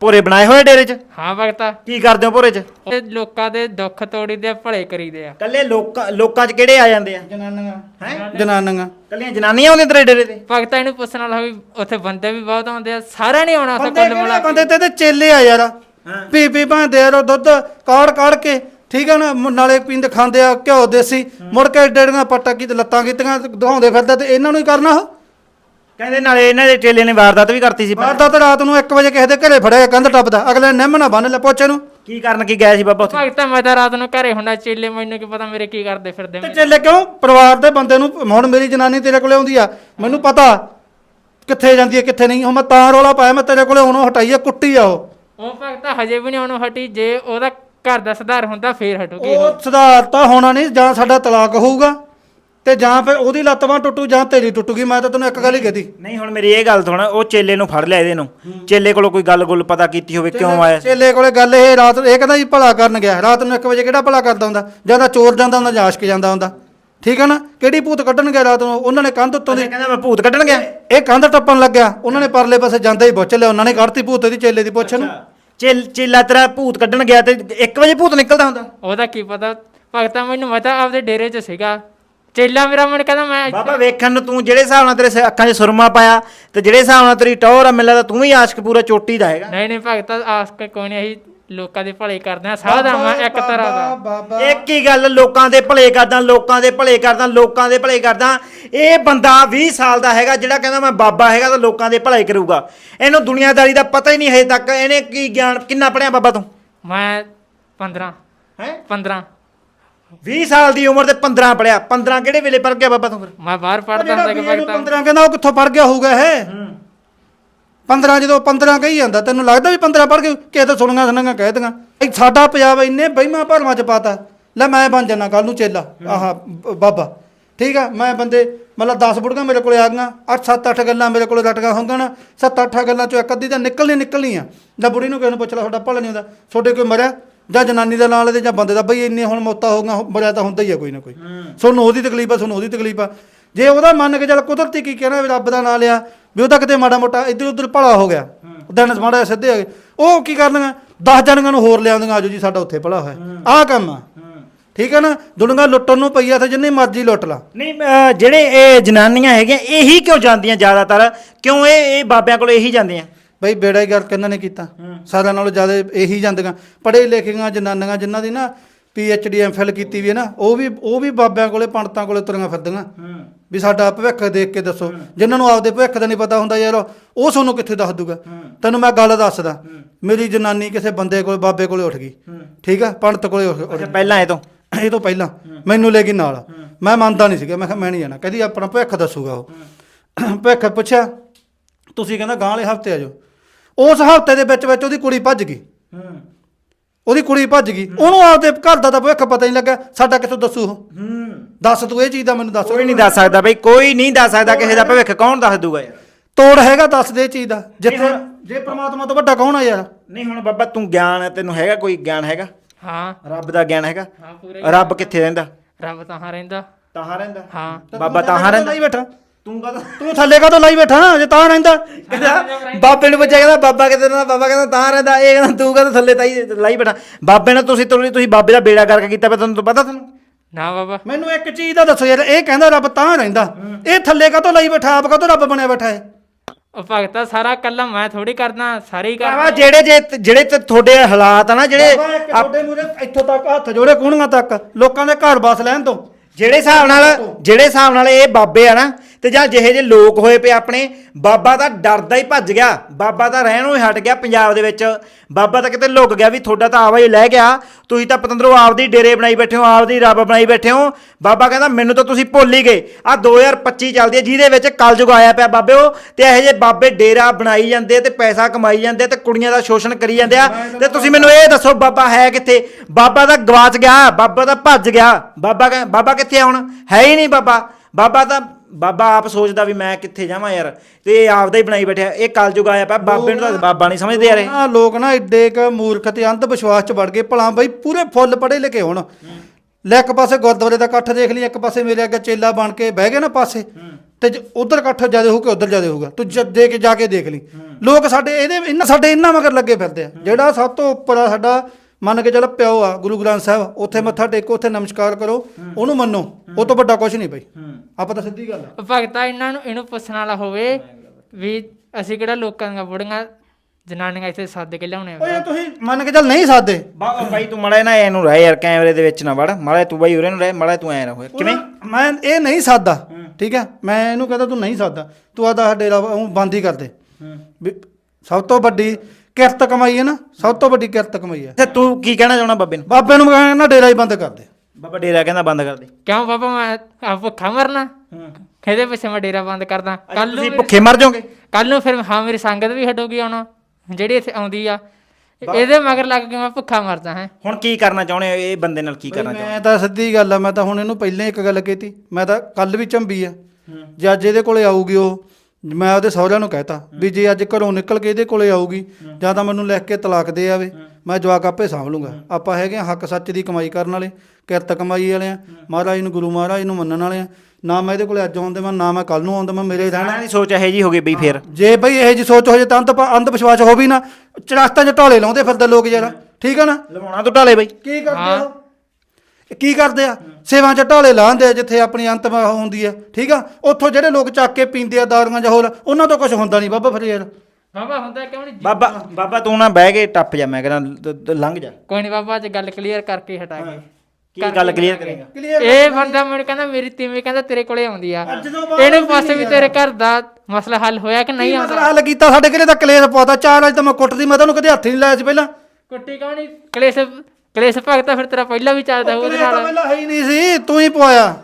S1: ਪੂਰੇ ਬਣਾਏ ਹੋਏ ਡੇਰੇ 'ਚ?
S3: ਹਾਂ ਭਗਤਾ।
S1: ਕੀ ਕਰਦੇ ਹੋ ਪੂਰੇ 'ਚ?
S3: ਇਹ ਲੋਕਾਂ ਦੇ ਦੁੱਖ ਤੋੜੀਦੇ ਆ, ਭਲੇ ਕਰੀਦੇ ਆ।
S1: ਕੱਲੇ ਲੋਕਾਂ ਲੋਕਾਂ 'ਚ ਕਿਹੜੇ ਆ ਜਾਂਦੇ ਆ?
S2: ਜਨਾਨੀਆਂ।
S1: ਹੈ?
S2: ਜਨਾਨੀਆਂ।
S1: ਕੱਲੀਆਂ ਜਨਾਨੀਆਂ ਆਉਂਦੀਆਂ ਤੇਰੇ ਡੇਰੇ ਤੇ?
S3: ਭਗਤਾ ਇਹਨੂੰ ਪੁੱਛਣ ਵਾਲਾ ਵੀ ਉੱਥੇ ਬੰਦੇ ਵੀ ਬਹੁਤ ਆਉਂਦੇ ਆ ਸਾਰਿਆਂ ਨੇ ਆਉਣਾ ਉੱਥੇ ਕੁੱਲ ਮਿਲਾ
S2: ਬੰਦੇ ਤੇ ਤੇ ਚੇਲੇ ਆ ਯਾਰ। ਪੀ ਪੀ ਭਾਂਦੇ ਆ ਦੁੱਧ ਕਾੜ ਕਾੜ ਕੇ ਠੀਕ ਹੈ ਨਾ? ਮ- ਨਾਲੇ ਪੀਂਦੇ ਖਾਂਦੇ ਆ ਘਿਓ ਦੇਸੀ। ਮੁੜ ਕੇ ਡੇੜੀਆਂ ਪੱਟਾ ਕੀ ਤੇ ਲੱਤਾਂ ਕੀਤੀਆਂ ਦਿਖਾਉਂਦੇ ਫਿਰਦੇ ਤੇ ਇਹਨਾਂ ਨੂੰ ਹੀ ਕਰਨਾ ਉਹ?
S1: ਕਹਿੰਦੇ ਨਾਲੇ ਇਹਨਾਂ ਦੇ ਟੇਲੇ ਨੇ ਵਾਰਦਾਤ ਵੀ ਕਰਤੀ ਸੀ ਪਹਿਲਾਂ।
S2: ਬਾਹਰ ਦਾ ਤਾਂ ਰਾਤ ਨੂੰ 1 ਵਜੇ ਕਿਸੇ ਦੇ ਘਰੇ ਫੜਿਆ ਕੰਧ ਟੱਪਦਾ। ਅਗਲੇ ਨਿੰਮ ਨਾ ਬੰਨ ਲੈ ਪੋਚੇ ਨੂੰ।
S1: ਕੀ ਕਰਨ ਕੀ ਗਏ ਸੀ ਬਾਬਾ ਉੱਥੇ?
S3: ਭਗਤਾ ਮੈਂ ਤਾਂ ਰਾਤ ਨੂੰ ਘਰੇ ਹੁੰਦਾ ਚੇਲੇ ਮੈਨੂੰ ਕੀ ਪਤਾ ਮੇਰੇ ਕੀ ਕਰਦੇ ਫਿਰਦੇ
S2: ਤੇ। ਚੇਲੇ ਕਿਉਂ? ਪਰਿਵਾਰ ਦੇ ਬੰਦੇ ਨੂੰ ਹੁਣ ਮੇਰੀ ਜਨਾਨੀ ਤੇਰੇ ਕੋਲੇ ਆਉਂਦੀ ਆ ਮੈਨੂੰ ਪਤਾ ਕਿੱਥੇ ਜਾਂਦੀ ਹੈ ਕਿੱਥੇ ਨਹੀਂ। ਹੁਣ ਮੈਂ ਤਾਂ ਰੋਲਾ ਪਾਇਆ ਮੈਂ ਤੇਰੇ ਕੋਲੇ ਉਹਨੂੰ ਹਟਾਈ ਆ ਕੁੱਟੀ ਆ ਉਹ।
S3: ਉਹ ਭਗਤਾ ਹਜੇ ਵੀ ਨਹੀਂ ਉਹਨੂੰ ਹਟੀ ਜੇ ਉਹਦਾ ਘਰ ਦਾ ਸੁਧਾਰ ਹੁੰਦਾ ਫੇਰ ਹਟੂਗੀ ਉਹ
S2: ਉਹ। ਸੁਧਾਰ ਤਾਂ ਹੋਣਾ ਨਹੀਂ ਜਾਂ ਸਾਡਾ ਤਲਾਕ ਹੋਊਗਾ। ਤੇ ਜਾਂ ਫਿਰ ਉਹਦੀ ਲੱਤ ਬਾਂਹ ਟੁੱਟੂ ਜਾਂ ਤੇਰੀ ਟੁੱਟੂਗੀ ਮੈਂ ਤਾਂ ਤੈਨੂੰ ਇੱਕ ਗੱਲ ਹੀ ਕਹਦੀ
S1: ਨਹੀਂ ਹੁਣ ਮੇਰੀ ਇਹ ਗੱਲ ਸੁਣ ਉਹ ਚੇਲੇ ਨੂੰ ਫੜ ਲਿਆ ਇਹਦੇ ਨੂੰ ਚੇਲੇ ਕੋਲੋਂ ਕੋਈ ਗੱਲ ਗੁੱਲ ਪਤਾ ਕੀਤੀ ਹੋਵੇ ਕਿਉਂ ਆਇਆ?
S2: ਚੇਲੇ ਕੋਲੇ ਗੱਲ ਇਹ ਰਾਤ ਇਹ ਕਹਿੰਦਾ ਜੀ ਭਲਾ ਕਰਨ ਗਿਆ। ਰਾਤ ਨੂੰ 1 ਵਜੇ ਕਿਹੜਾ ਭਲਾ ਕਰਦਾ ਹੁੰਦਾ? ਜਾਂ ਤਾਂ ਚੋਰ ਜਾਂਦਾ ਹੁੰਦਾ ਜਾਂ ਆਸ਼ਕ ਜਾਂਦਾ ਹੁੰਦਾ। ਠੀਕ ਹੈ ਨਾ? ਕਿਹੜੀ ਭੂਤ ਕੱਢਣ ਗਿਆ ਰਾਤ ਨੂੰ? ਉਹਨਾਂ ਨੇ ਕੰਧ ਉੱਤੋਂ ਦੀ
S1: ਕਹਿੰਦਾ ਮੈਂ ਭੂਤ ਕੱਢਣ ਗਿਆ।
S2: ਇਹ ਕੰਧ ਟੱਪਣ ਲੱਗਿਆ। ਉਹਨਾਂ ਨੇ ਪਰਲੇ ਪਾਸੇ ਜਾਂਦਾ ਹੀ ਬੁੱਚ ਲਿਆ। ਉਹਨਾਂ ਨੇ ਕੱਢਤੀ ਭੂਤ ਦੀ ਚੇਲੇ ਦੀ ਪੁੱਛ ਨੂੰ।
S1: ਚੇਲ ਚੇਲਾ ਤੇਰਾ ਭੂਤ ਕੱਢਣ ਗਿਆ ਤੇ 1 ਵਜੇ ਭੂਤ ਨਿਕਲਦਾ ਹੁੰਦਾ।
S3: ਉਹਦਾ ਕੀ ਪਤਾ? ਭਗਤਾ ਮੈਨੂੰ ਪਤਾ ਆਪਦੇ ਡੇਰੇ 'ਚ ਸੀਗਾ। ਚੇਲਾ ਮੇਰਾ ਮਨ ਕਹਿੰਦਾ ਮੈਂ
S1: ਬਾਬਾ ਵੇਖਣ ਨੂੰ ਤੂੰ ਜਿਹੜੇ ਹਿਸਾਬ ਨਾਲ ਤੇਰੇ ਸ- ਅੱਖਾਂ 'ਚ ਸੁਰਮਾ ਪਾਇਆ ਤੇ ਜਿਹੜੇ ਹਿਸਾਬ ਨਾਲ ਤੇਰੀ ਟੌਰ ਆ ਮੈਨੂੰ ਲੱਗਦਾ ਤੂੰ ਵੀ ਆਸ਼ਕ ਪੂਰਾ ਚੋਟੀ ਦਾ ਹੈਗਾ।
S3: ਨਹੀਂ ਨਹੀਂ ਭਗਤਾ ਆਸ ਕੇ ਕੋਈ ਨਹੀਂ ਅਸੀਂ ਲੋਕਾਂ ਦੇ ਭਲੇ ਕਰਦੇ ਆ ਸਾਧਾ ਮੈਂ ਇੱਕ ਤਰ੍ਹਾਂ ਦਾ।
S2: ਬਾਬਾ
S1: ਇੱਕ ਹੀ ਗੱਲ ਲੋਕਾਂ ਦੇ ਭਲੇ ਕਰਦਾ ਲੋਕਾਂ ਦੇ ਭਲੇ ਕਰਦਾ ਲੋਕਾਂ ਦੇ ਭਲੇ ਕਰਦਾ। ਇਹ ਬੰਦਾ 20 ਸਾਲ ਦਾ ਹੈਗਾ ਜਿਹੜਾ ਕਹਿੰਦਾ ਮੈਂ ਬਾਬਾ ਹੈਗਾ ਤਾਂ ਲੋਕਾਂ ਦੇ ਭਲੇ ਕਰੂਗਾ। ਇਹਨੂੰ ਦੁਨੀਆਦਾਰੀ ਦਾ ਪਤਾ ਹੀ ਨਹੀਂ ਹਜੇ ਤੱਕ ਇਹਨੇ ਕੀ ਗਿਆਨ ਕਿੰਨਾ ਪੜਿਆ ਬਾਬਾ ਤੂੰ?
S3: ਮੈਂ 15
S1: ਹੈ?
S3: 15
S1: 20 ਸਾਲ ਦੀ ਉਮਰ ਤੇ 15 ਪੜਿਆ। 15 ਕਿਹੜੇ ਵੇਲੇ ਪੜ ਗਿਆ ਬਾਬਾ ਤੂੰ ਫਿਰ
S3: ਮੈਂ ਬਾਹਰ ਪੜਦਾ ਹੁੰਦਾ ਕਿ ਭਗਤਾ
S2: 15 ਕਹਿੰਦਾ ਉਹ ਕਿੱਥੋਂ ਪੜ ਗਿਆ ਹੋਊਗਾ ਇਹ? 15 ਜਦੋਂ 15 ਕਹੀ ਜਾਂਦਾ ਤੈਨੂੰ ਲੱਗਦਾ ਵੀ 15 ਪੜ ਕੇ ਕਿਸੇ ਤੋਂ ਸੁਣੀਆਂ ਸੁਣੀਆਂ ਕਹਿ ਦੀਆਂ। ਇਹ ਸਾਡਾ ਪੰਜਾਬ ਇੰਨੇ ਬਈਮਾ ਭਰਮਾਂ ਚ ਪਾਤਾ। ਲੈ ਮੈਂ ਬਣ ਜਾਣਾ ਕੱਲ ਨੂੰ ਚੇਲਾ। ਆਹਾ ਬਾਬਾ। ਠੀਕ ਆ? ਮੈਂ ਬੰਦੇ ਮਤਲਬ 10 ਬੁੜੀਆਂ ਮੇਰੇ ਕੋਲੇ ਆ ਗਈਆਂ। 8 7 8 ਗੱਲਾਂ ਮੇਰੇ ਕੋਲੇ ਰਟੀਆਂ ਹੋਣਗੀਆਂ 7 8 ਗੱਲਾਂ ਚੋਂ ਇੱਕ ਅੱਧੀ ਤਾਂ ਨਿਕਲਣੀ ਨਿਕਲਣੀ ਆ ਜਾਂ ਬੁੜੀ ਨੂੰ ਕਿਸੇ ਨੂੰ ਪੁੱਛ ਲਾ ਤੁਹਾਡਾ ਭਲਾ ਨਹੀਂ ਹੁੰਦਾ। ਤੁਹਾਡੇ ਕੋਈ ਮਰਿਆ? ਜਾਂ ਜਨਾਨੀ ਦੇ ਨਾਲ ਦੇ ਜਾਂ ਬੰਦੇ ਦਾ ਬਈ ਇੰਨੇ ਹੁਣ ਮੌਤਾਂ ਹੋ ਗਈਆਂ ਮਰਿਆ ਤਾਂ ਹੁੰਦਾ ਹੀ ਆ ਕੋਈ ਨਾ ਕੋਈ। ਤੁਹਾਨੂੰ ਉਹਦੀ ਤਕਲੀਫ ਆ ਤੁਹਾਨੂੰ ਉਹਦੀ ਤਕਲੀਫ ਆ। ਜੇ ਉਹਦਾ ਮੰਨ ਕੇ ਚੱਲ ਕੁਦਰਤੀ ਕੀ ਕਹਿਣਾ ਵੀ ਰੱਬ ਦਾ ਨਾਂ ਲਿਆ ਵੀ ਉਹਦਾ ਕਿਤੇ ਮਾੜਾ ਮੋਟਾ ਇੱਧਰ ਉੱਧਰ ਭਲਾ ਹੋ ਗਿਆ ਦਿਨ ਮਾੜਾ ਸਿੱਧੇ ਆ ਗਏ। ਉਹ ਕੀ ਕਰਨਗਾ 10 ਜਣੀਆਂ ਨੂੰ ਹੋਰ ਲਿਆਉਂਦੀਆਂ ਆਜੋ ਜੀ ਸਾਡਾ ਉੱਥੇ ਭਲਾ ਹੋਇਆ। ਆਹ ਕੰਮ ਆ। ਠੀਕ ਹੈ ਨਾ? ਦੁਨੀਆ ਲੁੱਟਣ ਨੂੰ ਪਈ ਆ ਤੇ ਜਿੰਨੀ ਮਰਜ਼ੀ ਲੁੱਟ ਲਾ।
S1: ਨਹੀਂ ਜਿਹੜੇ ਇਹ ਜਨਾਨੀਆਂ ਹੈਗੀਆਂ ਇਹੀ ਕਿਉਂ ਜਾਂਦੀਆਂ ਜ਼ਿਆਦਾਤਰ? ਕਿਉਂ ਇਹ ਇਹ ਬਾਬਿਆਂ ਕੋਲ ਇਹੀ ਜਾਂਦੀਆਂ?
S2: ਬਈ ਬੇੜਾ ਹੀ ਗੱਲ ਕਿਹਨਾਂ ਨੇ ਕੀਤਾ। ਸਾਰਿਆਂ ਨਾਲੋਂ ਜ਼ਿਆਦਾ ਇਹੀ ਜਾਂਦੀਆਂ। ਪੜ੍ਹੇ ਲਿਖੀਆਂ ਜਨਾਨੀਆਂ ਜਿਨ੍ਹਾਂ ਦੀ ਨਾ P H D M phil ਕੀਤੀ ਵੀ ਹੈ ਨਾ ਉਹ ਵੀ ਉਹ ਵੀ ਬਾਬਿਆਂ ਕੋਲੇ ਪੰਡਤਾਂ ਕੋਲੇ ਤੁਰੀਆਂ ਫਿਰਦੀਆਂ। ਵੀ ਸਾਡਾ ਭਵਿੱਖ ਦੇਖ ਕੇ ਦੱਸੋ। ਜਿਨ੍ਹਾਂ ਨੂੰ ਆਪਦੇ ਭਵਿੱਖ ਦਾ ਨਹੀਂ ਪਤਾ ਹੁੰਦਾ ਯਾਰ ਉਹ ਤੁਹਾਨੂੰ ਕਿੱਥੇ ਦੱਸ ਦੂਗਾ। ਤੈਨੂੰ ਮੈਂ ਗੱਲ ਦੱਸਦਾ। ਮੇਰੀ ਜਨਾਨੀ ਕਿਸੇ ਬੰਦੇ ਕੋਲੇ ਬਾਬੇ ਕੋਲੇ ਉੱਠ ਗਈ। ਠੀਕ ਆ? ਪੰਡਤ ਕੋਲੇ ਉੱਠ
S1: ਪਹਿਲਾਂ ਇਹ ਤੋਂ? [CLEARS THROAT]
S2: ਇਹ ਤੋਂ ਪਹਿਲਾਂ। ਮੈਨੂੰ ਲੈ ਗਈ ਨਾਲ। ਮੈਂ ਮੰਨਦਾ ਨਹੀਂ ਸੀਗਾ। ਮੈਂ ਕਿਹਾ ਮੈਂ ਨਹੀਂ ਜਾਣਾ। ਕਹਿੰਦੀ ਆਪਣਾ ਭਵਿੱਖ ਦੱਸੂਗਾ ਉਹ। ਭਵਿੱਖ ਪੁੱਛਿਆ। ਤੁਸੀਂ ਕਹਿੰਦਾ ਗਾਂ ਵਾਲੇ ਹਫ਼ਤੇ ਆ ਜਾਓ। ਉਸ ਹਫ਼ਤੇ ਦੇ ਵਿੱਚ ਵਿੱਚ ਉਹਦੀ ਕੁੜੀ ਭੱਜ ਗਈ। ਉਹਦੀ ਕੁੜੀ ਭੱਜ ਗਈ। ਉਹਨੂੰ ਆਪਦੇ ਘਰ ਦਾ ਤਾਂ ਭਵਿੱਖ ਪਤਾ ਹੀ ਨਹੀਂ ਲੱਗਾ ਸਾਡਾ ਕਿੱਥੋਂ ਦੱਸੂ ਉਹ? ਦੱਸ ਤੂੰ ਇਹ ਚੀਜ਼ ਦਾ ਮੈਨੂੰ ਦੱਸ।
S1: ਕੋਈ ਨਹੀਂ ਦੱਸ ਸਕਦਾ ਬਈ ਕੋਈ ਨਹੀਂ ਦੱਸ ਸਕਦਾ ਕਿਸੇ ਦਾ ਭਵਿੱਖ। ਕੌਣ ਦੱਸ ਦੂਗਾ ਯਾਰ?
S2: ਤੋੜ ਹੈਗਾ ਦੱਸ ਦੇ ਇਹ ਚੀਜ਼ ਦਾ। ਜਿੱਥੇ ਜੇ ਪ੍ਰਮਾਤਮਾ ਤੋਂ ਵੱਡਾ ਕੌਣ ਆ ਯਾਰ?
S1: ਨਹੀਂ ਹੁਣ ਬਾਬਾ ਤੂੰ ਗਿਆਨ ਤੈਨੂੰ ਹੈਗਾ ਕੋਈ ਗਿਆਨ ਹੈਗਾ?
S3: ਹਾਂ।
S1: ਰੱਬ ਦਾ ਗਿਆਨ ਹੈਗਾ?
S3: ਹਾਂ ਪੂਰੇ
S1: ਰੱਬ ਕਿੱਥੇ ਰਹਿੰਦਾ?
S3: ਰੱਬ ਤਾਂ ਹਾਂ ਰਹਿੰਦਾ।
S1: ਤਾਹਾਂ ਰਹਿੰਦਾ।
S3: ਹਾਂ।
S1: ਬਾਬਾ ਤਾਹਾਂ ਰਹਿੰਦਾ।
S2: ਲਾਈ ਬੈਠਾ।
S1: ਤੂੰ ਕਹਦਾ
S2: ਤੂੰ ਥੱਲੇ ਕਾਹਤੋਂ ਲਾਈ ਬੈਠਾ? ਜੇ ਤਾਂ ਰਹਿੰਦਾ।
S1: ਬਾਬੇ ਨੂੰ ਪੁੱਛਿਆ ਕਹਿੰਦਾ ਬਾਬਾ ਕਿਤੇ ਰਹਿੰਦਾ ਬਾਬਾ ਕਹਿੰਦਾ ਤਾਂ ਰਹਿੰਦਾ। ਇਹ ਕਹਿੰਦਾ ਤੂੰ ਕਹਿੰਦਾ ਥੱਲੇ ਤਾਈ ਲਾਈ ਬੈਠਾ? ਬਾਬੇ ਨੇ ਤੁਸੀਂ ਤੁਸੀਂ ਤੁਸੀਂ ਬਾਬੇ ਦਾ ਬੇੜਾ ਕਰਕੇ ਕੀਤਾ ਪਿਆ ਤੁਹਾਨੂੰ ਤਾਂ ਪਤਾ ਤੁਹਾਨੂੰ?
S3: ਨਾ ਬਾਬਾ।
S2: ਮੈਨੂੰ ਇੱਕ ਚੀਜ਼ ਦਾ ਦੱਸੋ ਯਾਰ ਇਹ ਕਹਿੰਦਾ ਰੱਬ ਤਾਂ ਰਹਿੰਦਾ। ਇਹ ਥੱਲੇ ਕਾਹਤੋਂ ਲਈ ਬੈਠਾ? ਆਪ ਕਾਹਤੋਂ ਰੱਬ ਬਣਿਆ ਬੈਠਾ ਹੈ
S3: ਉਹ ਭਗਤਾ ਸਾਰਾ ਕੱਲਾ ਮੈਂ ਥੋੜੀ ਕਰਦਾ ਸਾਰੇ ਹੀ
S1: ਬਾਬਾ
S3: ਕਰਦੇ
S1: ਜਿਹੜੇ ਜੇ ਜਿਹੜੇ ਤੇ ਤੁਹਾਡੇ ਹਾਲਾਤ ਆ ਨਾ ਜਿਹੜੇ
S2: ਤੁਹਾਡੇ ਮੂਰੇ ਇੱਥੋਂ ਤੱਕ ਹੱਥ ਜੋੜੇ ਕੂਣੀਆਂ ਤੱਕ ਲੋਕਾਂ ਦੇ ਘਰ ਬਸ ਲੈਣ ਤੋਂ।
S1: ਜਿਹੜੇ ਹਿਸਾਬ ਨਾਲ ਜਿਹੜੇ ਹਿਸਾਬ ਨਾਲ ਇਹ ਬਾਬੇ ਆ ਨਾ ਤੇ ਜਾਂ ਜਿਹੇ ਜੇ ਲੋਕ ਹੋਏ ਪਏ ਆਪਣੇ, ਬਾਬਾ ਤਾਂ ਡਰਦਾ ਹੀ ਭੱਜ ਗਿਆ, ਬਾਬਾ ਤਾਂ ਰਹਿਣੋਂ ਹੀ ਹਟ ਗਿਆ ਪੰਜਾਬ ਦੇ ਵਿੱਚ। ਬਾਬਾ ਤਾਂ ਕਿਤੇ ਲੁਕ ਗਿਆ ਵੀ ਤੁਹਾਡਾ ਤਾਂ ਆਵਾ ਹੀ ਲੈ ਗਿਆ, ਤੁਸੀਂ ਤਾਂ ਪਤੰਦਰੋਂ ਆਪਦੀ ਡੇਰੇ ਬਣਾਈ ਬੈਠੇ ਹੋ, ਆਪਦੀ ਰੱਬ ਬਣਾਈ ਬੈਠੇ ਹੋ। ਬਾਬਾ ਕਹਿੰਦਾ, ਮੈਨੂੰ ਤਾਂ ਤੁਸੀਂ ਭੁੱਲ ਹੀ ਗਏ। ਆ 2025 ਚੱਲਦੀ ਹੈ, ਜਿਹਦੇ ਵਿੱਚ ਕਲਯੁਗ ਆਇਆ ਪਿਆ ਬਾਬਿਓ, ਤੇ ਇਹੋ ਜਿਹੇ ਬਾਬੇ ਡੇਰਾ ਬਣਾਈ ਜਾਂਦੇ ਆ ਤੇ ਪੈਸਾ ਕਮਾਈ ਜਾਂਦੇ ਆ ਤੇ ਕੁੜੀਆਂ ਦਾ ਸ਼ੋਸ਼ਣ ਕਰੀ ਜਾਂਦੇ ਆ। ਤੇ ਤੁਸੀਂ ਮੈਨੂੰ ਇਹ ਦੱਸੋ, ਬਾਬਾ ਹੈ ਕਿੱਥੇ? ਬਾਬਾ ਦਾ ਗਵਾਚ ਗਿਆ, ਬਾਬਾ ਦਾ ਭੱਜ ਗਿਆ। ਬਾਬਾ ਕਹਿ- ਬਾਬਾ ਕਿੱਥੇ ਆ ਹੁਣ? ਹੈ ਹੀ ਨਹੀਂ ਬਾਬਾ। ਬਾਬਾ ਤਾਂ ਬਾਬਾ ਆਪ ਸੋਚਦਾ ਵੀ ਮੈਂ ਕਿੱਥੇ ਜਾਵਾਂ ਯਾਰ ਤੇ ਇਹ ਆਪਦਾ ਹੀ ਬਣਾਈ ਬੈਠਿਆ। ਇਹ ਕਲਯੁਗ ਆਇਆ ਪਿਆ ਬਾਬੇ ਨੂੰ ਤਾਂ ਬਾਬਾ ਨਹੀਂ ਸਮਝਦੇ ਯਾਰ ਇਹ।
S2: ਲੋਕ ਨਾ ਏਡੇ ਕ ਮੂਰਖ ਤੇ ਅੰਧ ਵਿਸ਼ਵਾਸ ਚ ਵੜ ਗਏ ਭਲਾ ਬਈ ਪੂਰੇ ਫੁੱਲ ਪੜੇ ਲਿਖੇ ਹੋਣ। ਲੈ ਇੱਕ ਪਾਸੇ ਗੁਰਦੁਆਰੇ ਦਾ ਇਕੱਠ ਦੇਖ ਲਈ ਇੱਕ ਪਾਸੇ ਮੇਰੇ ਅੱਗੇ ਚੇਲਾ ਬਣ ਕੇ ਬਹਿ ਗਏ ਨਾ ਪਾਸੇ ਤੇ ਉਧਰ ਇਕੱਠ ਜ਼ਿਆਦਾ ਹੋਊ ਕਿ ਉਧਰ ਜ਼ਿਆਦਾ ਹੋਊਗਾ। ਤੂੰ ਜਦ ਦੇ ਕੇ ਜਾ ਕੇ ਦੇਖ ਲਈ। ਲੋਕ ਸਾਡੇ ਇਹਦੇ ਇਹਨਾਂ ਸਾਡੇ ਇਹਨਾਂ ਮਗਰ ਲੱਗੇ ਫਿਰਦੇ ਆ। ਜਿਹੜਾ ਸਭ ਤੋਂ ਉੱਪਰ ਆ ਸਾਡਾ ਮੰਨ ਕੇ ਚੱਲ ਪਿਓ ਆ ਗੁਰੂ ਗ੍ਰੰਥ ਸਾਹਿਬ ਉੱਥੇ ਮੱਥਾ ਟੇਕੋ ਉੱਥੇ ਨਮਸਕਾਰ ਕਰੋ ਉਹਨੂੰ ਮੰਨੋ ਉਹ ਤੋਂ ਵੱਡਾ ਕੁਝ ਨਹੀਂ ਬਈ। ਆਪਾਂ ਤਾਂ ਸਿੱਧੀ ਗੱਲ ਆ।
S3: ਭਗਤਾ ਇਹਨਾਂ ਨੂੰ ਇਹਨੂੰ ਪੁੱਛਣ ਵਾਲਾ ਹੋਵੇ ਵੀ ਅਸੀਂ ਕਿਹੜਾ ਲੋਕਾਂ ਦੀਆਂ ਬੁੜੀਆਂ ਜਨਾਨੀਆਂ ਇੱਥੇ ਸੱਦ ਕੇ ਲਿਆਉਣੇ ਆ?
S2: ਓਏ ਤੁਸੀਂ ਮੰਨ ਕੇ ਚੱਲ ਨਹੀਂ ਸਾਦੇ।
S1: ਬਾਈ ਤੂੰ ਮੜਾ ਨਾ ਇਹਨੂੰ ਰਹਿ ਯਾਰ ਕੈਮਰੇ ਦੇ ਵਿੱਚ ਨਾ ਵੜ। ਮੜਾ ਤੂੰ ਬਾਈ ਉਰੇ ਨੂੰ ਰਹਿ ਮੜਾ ਤੂੰ ਐ ਹੋਏ। ਕਿਵੇਂ?
S2: ਮੈਂ ਇਹ ਨਹੀਂ ਸਾਦਾ ਠੀਕ ਹੈ ਮੈਂ ਇਹਨੂੰ ਕਹਿੰਦਾ ਤੂੰ ਨਹੀਂ ਸਾਦਾ ਤੂੰ ਆਦਾ ਡੇਰਾ ਉਹ ਬੰਦ ਹੀ ਕਰ ਦੇ। ਵੀ ਸਭ ਤੋਂ ਵੱਡੀ ਕਿਰਤ ਕਮਾਈ ਹੈ ਨਾ ਸਭ ਤੋਂ ਵੱਡੀ ਕਿਰਤ ਕਮਾਈ ਹੈ।
S1: ਤੇ ਤੂੰ ਕੀ ਕਹਿਣਾ ਚਾਹਣਾ ਬਾਬੇ ਨੂੰ?
S2: ਬਾਬੇ ਨੂੰ ਕਹਿੰਦਾ ਡੇਰਾ ਹੀ ਬੰਦ ਕਰ ਦੇ।
S1: ਬਾਬਾ ਡੇਰਾ ਕਹਿੰਦਾ ਬੰਦ ਕਰ ਦੇ।
S3: ਕਿਉਂ ਬਾਬਾ ਮੈਂ ਆ ਭੁੱਖਾ ਮਰਨਾ? ਇਹਦੇ ਪਿੱਛੇ ਮੈਂ ਡੇਰਾ ਬੰਦ ਕਰਦਾ। ਕੱਲ ਨੂੰ
S1: ਤੁਸੀਂ ਭੁੱਖੇ ਮਰ ਜਾਓਗੇ?
S3: ਕੱਲ ਨੂੰ ਫਿਰ ਹਾਂ ਮੇਰੀ ਸੰਗਤ ਵੀ ਹਟੂਗੀ ਆਉਣਾ ਜਿਹੜੀ ਇੱਥੇ ਆਉਂਦੀ ਆ। ਇਹਦੇ ਮਗਰ ਲੱਗ ਕੇ ਮੈਂ ਭੁੱਖਾ ਮਰਦਾ ਹਾਂ।
S1: ਹੁਣ ਕੀ ਕਰਨਾ ਚਾਹੁੰਦੇ ਹੋ? ਇਹ ਬੰਦੇ ਨਾਲ ਕੀ ਕਰਨਾ ਚਾਹੁੰਦੇ
S2: ਮੈਂ ਤਾਂ ਸਿੱਧੀ ਗੱਲ ਆ ਮੈਂ ਤਾਂ ਹੁਣ ਇਹਨੂੰ ਪਹਿਲਾਂ ਹੀ ਇੱਕ ਗੱਲ ਕੀਤੀ ਮੈਂ ਤਾਂ ਕੱਲ ਵੀ ਝੰਬੀ ਆ। ਜੇ ਅੱਜ ਇਹਦੇ ਕੋਲੇ ਆਊਗੀ ਉਹ। ਮੈਂ ਉਹਦੇ ਸਹੁਰਿਆਂ ਨੂੰ ਕਹਿਤਾ ਵੀ ਜੇ ਅੱਜ ਘਰੋਂ ਨਿਕਲ ਕੇ ਇਹਦੇ ਕੋਲੇ ਆਊਗੀ ਜਾਂ ਤਾਂ ਮੈਨੂੰ ਲਿਖ ਕੇ ਤਲਾਕ ਦੇ ਆਵੇ ਮੈਂ ਜਵਾਕ ਆਪੇ ਸਾਂਭ ਲੂੰਗਾ। ਆਪਾਂ ਹੈਗੇ ਆ ਹੱਕ ਸੱਚ ਦੀ ਕਮਾਈ ਕਰਨ ਵਾਲੇ ਕਿਰਤ ਕਮਾਈ ਵਾਲੇ ਆ ਮਹਾਰਾਜ ਨੂੰ ਗੁਰੂ ਮਹਾਰਾਜ ਨੂੰ ਮੰਨਣ ਵਾਲੇ ਆ ਨਾ ਮੈਂ ਇਹਦੇ ਕੋਲੇ ਅੱਜ ਆਉਂਦੇ ਮੈਂ ਨਾ ਮੈਂ ਕੱਲ ਨੂੰ ਆਉਂਦਾ ਮੈਂ ਮੇਰੇ ਰਹਿਣਾ
S1: ਦੀ ਸੋਚ ਇਹੋ ਜੀ ਹੋ ਗਈ ਬਈ ਫੇਰ।
S2: ਜੇ ਬਈ ਇਹ ਜੀ ਸੋਚ ਹੋ ਜੇ ਤਾਂ ਅੰਧ ਅੰਧ ਵਿਸ਼ਵਾਸ ਹੋ ਵੀ ਨਾ। ਚੜਾਸਤਾਂ 'ਚ ਢੋਲੇ ਲਾਉਂਦੇ ਫਿਰਦੇ ਲੋਕ ਯਾਰ ਠੀਕ ਆ ਨਾ?
S1: ਲਵਾਉਣਾ ਤੂੰ ਢਾਲੇ ਬਈ।
S2: ਕੀ ਕਰਦੇ ਆ ਉਹ? ਕੀ ਕਰਦੇ ਆ? ਸੇਵਾ ਚ ਢਾਲੇ ਲਾਉਂਦੇ ਆ ਜਿੱਥੇ ਆਪਣੀ ਅੰਤਮ ਹੁੰਦੀ ਆ ਠੀਕ ਆ? ਉੱਥੋਂ ਜਿਹੜੇ ਲੋਕ ਚੱਕ ਕੇ ਪੀਂਦੇ ਆ ਦਾਰੂਆਂ ਜਾਂ ਹੋਰ ਉਹਨਾਂ ਤੋਂ ਕੁਝ ਹੁੰਦਾ ਨਹੀਂ ਬਾਬਾ ਫਿਰ ਯਾਰ।
S3: ਬਾਬਾ ਹੁੰਦਾ ਕਿਉਂ ਨਹੀਂ?
S1: ਬਾਬਾ ਬਾਬਾ ਤੂੰ ਨਾ ਬਹਿ ਕੇ ਟੱਪ ਜਾ ਮੈਂ ਕਹਿੰਦਾ ਲੰਘ ਜਾ।
S3: ਕੋਈ ਨਹੀਂ ਬਾਬਾ ਅੱਜ ਗੱਲ ਕਲੀਅਰ ਕਰਕੇ ਹਟਾਂਗੇ
S1: ਕੀ। ਗੱਲ ਕਲੀਅਰ ਕਰੇਗਾ?
S3: ਇਹ ਬੰਦਾ ਮੈਨੂੰ ਕਹਿੰਦਾ ਮੇਰੀ ਤੀਵੀਂ ਕਹਿੰਦਾ ਤੇਰੇ ਕੋਲੇ ਆਉਂਦੀ ਆ। ਇਹਨੇ ਪਾਸੇ ਵੀ ਤੇਰੇ ਘਰ ਦਾ ਮਸਲਾ ਹੱਲ ਹੋਇਆ ਕਿ ਨਹੀਂ ਆਉਂਦਾ?
S2: ਮਸਲਾ ਹੱਲ ਕੀਤਾ? ਸਾਡੇ ਘਰੇ ਤਾਂ ਕਲੇਸ਼ ਪਵਾਤਾ। ਚਾਰ ਅੱਜ ਤਾਂ ਮੈਂ ਕੁੱਟਦੀ ਮੈਂ ਤੁਹਾਨੂੰ ਕਦੇ ਹੱਥ ਨਹੀਂ ਲਾਇਆ ਸੀ ਪਹਿਲਾਂ।
S3: ਕੁੱਟੀ ਨਹੀਂ? ਕਲੇਸ਼ ਕਲੇਸ਼ ਭਗਤਾ ਫਿਰ ਤੇਰਾ ਪਹਿਲਾਂ ਵੀ ਚੱਲਦਾ ਉਹਦੇ
S2: ਕਲੇਸ਼ ਤਾਂ
S3: ਨਾਲ।
S2: ਪਹਿਲਾਂ ਹੈ ਹੀ ਨਹੀਂ ਸੀ ਤੂੰ ਹੀ ਪਵਾਇਆ।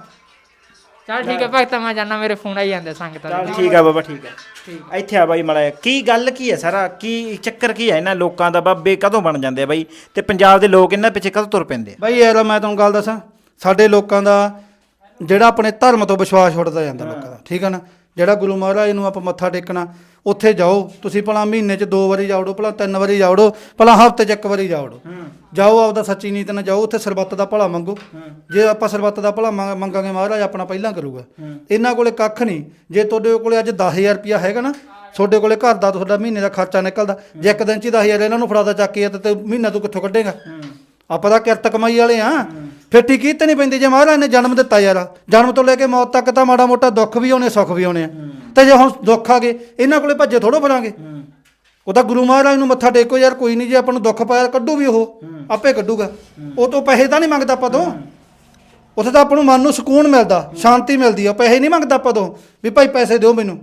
S3: ਚੱਲ ਠੀਕ ਹੈ ਭਗਤਾ ਮੈਂ ਜਾਣਾ ਮੇਰੇ ਫੋਨ ਆਈ ਜਾਂਦੇ ਸੰਗਤਾਂ
S1: ਚੱਲ
S3: ਦੇ
S1: ਠੀਕ ਆ ਬਾਬਾ ਠੀਕ ਆ। ਇੱਥੇ ਆ ਬਾਈ ਮੜਾ ਕੀ ਗੱਲ ਕੀ ਹੈ ਸਾਰਾ? ਕੀ ਚੱਕਰ ਕੀ ਹੈ ਇਹਨਾਂ ਲੋਕਾਂ ਦਾ? ਬਾਬੇ ਕਦੋਂ ਬਣ ਜਾਂਦੇ ਆ ਬਾਈ? ਤੇ ਪੰਜਾਬ ਦੇ ਲੋਕ ਇਹਨਾਂ ਪਿੱਛੇ ਕਦੋਂ ਤੁਰ ਪੈਂਦੇ ਆ?
S2: ਬਈ ਯਾਰ ਮੈਂ ਤੁਹਾਨੂੰ ਗੱਲ ਦੱਸਾਂ ਸਾਡੇ ਲੋਕਾਂ ਦਾ ਜਿਹੜਾ ਆਪਣੇ ਧਰਮ ਤੋਂ ਵਿਸ਼ਵਾਸ ਉੱਠਦਾ ਜਾਂਦਾ ਲੋਕਾਂ ਦਾ ਠੀਕ ਹੈ ਨਾ? ਜਿਹੜਾ ਗੁਰੂ ਮਹਾਰਾਜ ਨੂੰ ਆਪਾਂ ਮੱਥਾ ਟੇਕਣਾ ਉੱਥੇ ਜਾਓ। ਤੁਸੀਂ ਭਲਾ ਮਹੀਨੇ 'ਚ ਦੋ ਵਾਰੀ ਜਾਵੜੋ ਭਲਾ ਤਿੰਨ ਵਾਰੀ ਜਾਵੜੋ ਭਲਾ ਹਫ਼ਤੇ 'ਚ ਇੱਕ ਵਾਰੀ ਜਾਵੜੋ। ਜਾਓ ਆਪਦਾ ਸੱਚੀ ਨੀਤ ਨਾਲ ਜਾਓ ਉੱਥੇ ਸਰਬੱਤ ਦਾ ਭਲਾ ਮੰਗੋ। ਜੇ ਆਪਾਂ ਸਰਬੱਤ ਦਾ ਭਲਾ ਮੰਗ- ਮੰਗਾਂਗੇ ਮਹਾਰਾਜ ਆਪਣਾ ਪਹਿਲਾਂ ਕਰੂਗਾ। ਇਹਨਾਂ ਕੋਲੇ ਕੱਖ ਨਹੀਂ। ਜੇ ਤੁਹਾਡੇ ਕੋਲੇ ਅੱਜ 10000 ਰੁਪਿਆ ਹੈਗਾ ਨਾ ਤੁਹਾਡੇ ਕੋਲੇ ਘਰ ਦਾ ਤੁਹਾਡਾ ਮਹੀਨੇ ਦਾ ਖਰਚਾ ਨਿਕਲਦਾ। ਜੇ ਇੱਕ ਦਿਨ 'ਚ ਹੀ 10000 ਇਹਨਾਂ ਨੂੰ ਫੜਾਦਾ ਚੱਕ ਕੇ ਤੇ ਮਹੀਨਾ ਤੂੰ ਕਿੱਥੋਂ ਕੱਢੇਗਾ? ਆਪਾਂ ਤਾਂ ਕਿਰਤ ਕਮਾਈ ਵਾਲੇ ਆ। ਫਿਰ ਠੀਕ ਤੇ ਨਹੀਂ ਪੈਂਦੀ ਜੇ ਮਹਾਰਾਜ ਨੇ ਜਨਮ ਦਿੱਤਾ ਯਾਰ, ਜਨਮ ਤੋਂ ਲੈ ਕੇ ਮੌਤ ਤੱਕ ਤਾਂ ਮਾੜਾ ਮੋਟਾ ਦੁੱਖ ਵੀ ਆਉਣੇ, ਸੁੱਖ ਵੀ ਆਉਣੇ ਆ। ਤੇ ਜੇ ਹੁਣ ਦੁੱਖ ਆ ਗਏ, ਇਹਨਾਂ ਕੋਲੇ ਭੱਜੇ ਥੋੜੋ ਫਿਰਾਂਗੇ। ਉਹ ਤਾਂ ਗੁਰੂ ਮਹਾਰਾਜ ਨੂੰ ਮੱਥਾ ਟੇਕੋ ਯਾਰ, ਕੋਈ ਨਹੀਂ, ਜੇ ਆਪਾਂ ਨੂੰ ਦੁੱਖ ਪਾਇਆ ਕੱਢੂ ਵੀ ਉਹ, ਆਪੇ ਕੱਢੂਗਾ। ਉਹ ਤੋਂ ਪੈਸੇ ਤਾਂ ਨਹੀਂ ਮੰਗਦਾ ਆਪਾਂ ਤੋਂ। ਉੱਥੇ ਤਾਂ ਆਪਾਂ ਨੂੰ ਮਨ ਨੂੰ ਸਕੂਨ ਮਿਲਦਾ, ਸ਼ਾਂਤੀ ਮਿਲਦੀ ਆ, ਪੈਸੇ ਨਹੀਂ ਮੰਗਦਾ ਆਪਾਂ ਤੋਂ, ਵੀ ਭਾਈ ਪੈਸੇ ਦਿਓ ਮੈਨੂੰ।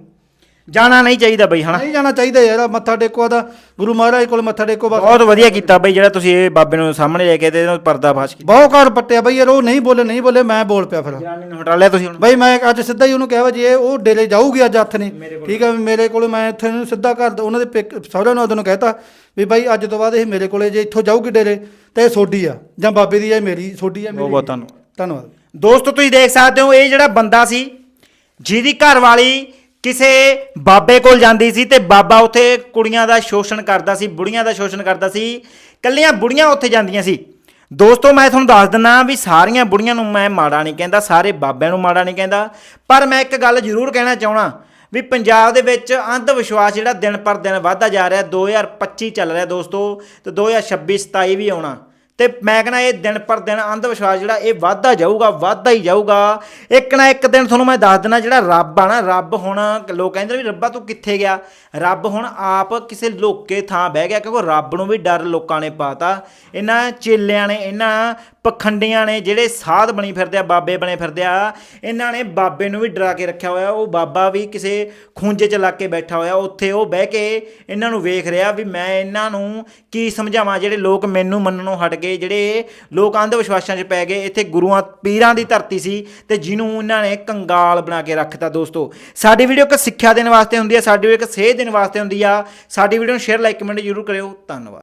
S1: ਜਾਣਾ ਨਹੀਂ ਚਾਹੀਦਾ ਬਈ ਹਨਾ?
S2: ਨਹੀਂ ਜਾਣਾ ਚਾਹੀਦਾ ਯਾਰ ਮੱਥਾ ਟੇਕੋ ਦਾ ਗੁਰੂ ਮਹਾਰਾਜ ਕੋਲ ਮੱਥਾ ਟੇਕੋ ਬਸ।
S1: ਬਹੁਤ ਵਧੀਆ ਕੀਤਾ ਬਈ ਜਿਹੜਾ ਤੁਸੀਂ ਇਹ ਬਾਬੇ ਨੂੰ ਸਾਹਮਣੇ ਲੈ ਕੇ ਤੇ ਇਹਨੂੰ ਪਰਦਾ ਫਾਸ਼ ਕੀਤਾ।
S2: ਬਹੁਤ ਘਰ ਪੱਟਿਆ ਬਈ ਯਾਰ ਉਹ ਨਹੀਂ ਬੋਲੇ ਨਹੀਂ ਬੋਲੇ ਮੈਂ ਬੋਲ ਪਿਆ ਫਿਰ।
S1: ਜਾਨੀ ਨੂੰ ਹਟਾ ਲਿਆ ਤੁਸੀਂ ਹੁਣ।
S2: ਬਈ ਮੈਂ ਅੱਜ ਸਿੱਧਾ ਹੀ ਉਹਨੂੰ ਕਿਹਾ ਵਾ ਜੇ ਉਹ ਡੇਰੇ ਜਾਊਗੀ ਅੱਜ ਹੱਥ ਨੇ ਠੀਕ ਹੈ ਮੇਰੇ ਕੋਲ ਮੈਂ ਇੱਥੇ ਨੂੰ ਸਿੱਧਾ ਘਰ ਉਹਨਾਂ ਦੇ ਸਹੁਰਿਆਂ ਨੂੰ ਉਹਨੂੰ ਕਹਿਤਾ ਵੀ ਬਾਈ ਅੱਜ ਤੋਂ ਬਾਅਦ ਇਹ ਮੇਰੇ ਕੋਲੇ ਜੇ ਇੱਥੋਂ ਜਾਊਗੀ ਡੇਰੇ ਤਾਂ ਇਹ ਸੋਡੀ ਆ ਜਾਂ ਬਾਬੇ ਦੀ ਆ ਇਹ ਮੇਰੀ ਸੋਡੀ ਆ
S1: ਬਹੁਤ
S2: ਮੇਰੀ।
S1: ਬਹੁਤ ਧੰਨਵਾਦ।
S2: ਧੰਨਵਾਦ।
S1: ਦੋਸਤੋ ਤੁਸੀਂ ਦੇਖ ਸਕਦੇ ਹੋ ਇਹ ਜਿਹੜਾ ਬੰਦਾ ਸੀ ਜਿਹਦੀ ਘਰ ਵਾਲੀ ਕਿਸੇ ਬਾਬੇ ਕੋਲ ਜਾਂਦੀ ਸੀ ਤੇ ਬਾਬਾ ਉੱਥੇ ਕੁੜੀਆਂ ਦਾ ਸ਼ੋਸ਼ਣ ਕਰਦਾ ਸੀ, ਬੁੜੀਆਂ ਦਾ ਸ਼ੋਸ਼ਣ ਕਰਦਾ ਸੀ। ਕੱਲੀਆਂ ਬੁੜੀਆਂ ਉੱਥੇ ਜਾਂਦੀਆਂ ਸੀ। ਦੋਸਤੋ, ਮੈਂ ਤੁਹਾਨੂੰ ਦੱਸ ਦਿੰਨਾ ਵੀ ਸਾਰੀਆਂ ਬੁੜੀਆਂ ਨੂੰ ਮੈਂ ਮਾੜਾ ਨਹੀਂ ਕਹਿੰਦਾ, ਸਾਰੇ ਬਾਬਿਆਂ ਨੂੰ ਮਾੜਾ ਨਹੀਂ ਕਹਿੰਦਾ। ਪਰ ਮੈਂ ਇੱਕ ਗੱਲ ਜ਼ਰੂਰ ਕਹਿਣਾ ਚਾਹਣਾ ਵੀ ਪੰਜਾਬ ਦੇ ਵਿੱਚ ਅੰਧ ਵਿਸ਼ਵਾਸ ਜਿਹੜਾ ਦਿਨ ਪਰ ਦਿਨ ਵਧਦਾ ਜਾ ਰਿਹਾ 2025 ਚੱਲ ਰਿਹਾ ਦੋਸਤੋ, ਤੇ 2026 27 ਵੀ ਆਉਣਾ। ਤੇ ਮੈਂ ਕਹਿੰਦਾ ਇਹ ਦਿਨ ਪਰ ਦਿਨ ਅੰਧ ਵਿਸ਼ਵਾਸ ਜਿਹੜਾ ਇਹ ਵੱਧਦਾ ਜਾਊਗਾ, ਵੱਧਦਾ ਹੀ ਜਾਊਗਾ। ਇੱਕ ਨਾ ਇੱਕ ਦਿਨ ਤੁਹਾਨੂੰ ਮੈਂ ਦੱਸ ਦਿੰਦਾ ਜਿਹੜਾ ਰੱਬ ਆ ਨਾ, ਰੱਬ ਹੁਣ ਲੋਕ ਕਹਿੰਦੇ ਵੀ ਰੱਬਾ ਤੂੰ ਕਿੱਥੇ ਗਿਆ? ਰੱਬ ਹੁਣ ਆਪ ਕਿਸੇ ਲੋਕੇ ਥਾਂ ਬਹਿ ਗਿਆ ਕਿਉਂਕਿ ਰੱਬ ਨੂੰ ਵੀ ਡਰ ਲੋਕਾਂ ਨੇ ਪਾਤਾ। ਇਹਨਾਂ ਚੇਲਿਆਂ ਨੇ, ਇਹਨਾਂ ਪਖੰਡੀਆਂ ਨੇ ਜਿਹੜੇ ਸਾਧ ਬਣੀ ਫਿਰਦੇ ਆ, ਬਾਬੇ ਬਣੇ ਫਿਰਦੇ ਆ, ਇਹਨਾਂ ਨੇ ਬਾਬੇ ਨੂੰ ਵੀ ਡਰਾ ਕੇ ਰੱਖਿਆ ਹੋਇਆ। ਉਹ ਬਾਬਾ ਵੀ ਕਿਸੇ ਖੂੰਜੇ 'ਚ ਲਾ ਕੇ ਬੈਠਾ ਹੋਇਆ। ਉੱਥੇ ਉਹ ਬਹਿ ਕੇ ਇਹਨਾਂ ਨੂੰ ਵੇਖ ਰਿਹਾ ਵੀ ਮੈਂ ਇਹਨਾਂ ਨੂੰ ਕੀ ਸਮਝਾਵਾਂ? ਜਿਹੜੇ ਲੋਕ ਮੈਨੂੰ ਮੰਨਣੋਂ ਹਟ ਗਏ ਜਿਹੜੇ ਲੋਕ ਅੰਧ ਵਿਸ਼ਵਾਸਾਂ 'ਚ ਪੈ ਗਏ, ਇੱਥੇ ਗੁਰੂਆਂ, ਪੀਰਾਂ ਦੀ ਧਰਤੀ ਸੀ ਤੇ ਜਿਹਨੂੰ ਇਹਨਾਂ ਨੇ ਕੰਗਾਲ ਬਣਾ ਕੇ ਰੱਖਤਾ ਦੋਸਤੋ। ਸਾਡੀ ਵੀਡੀਓ ਇੱਕ ਸਿੱਖਿਆ ਦੇਣ ਵਾਸਤੇ ਹੁੰਦੀ ਹੈ ਸਾਡੀ ਵੀਡੀਓ ਇੱਕ ਸੇਧ ਦੇਣ ਵਾਸਤੇ ਹੁੰਦੀ ਆ। ਸਾਡੀ ਵੀਡੀਓ ਨੂੰ ਸ਼ੇਅਰ ਲਾਈਕ ਕਮੈਂਟ ਜ਼ਰੂਰ ਕਰਿਓ। ਧੰਨਵਾਦ।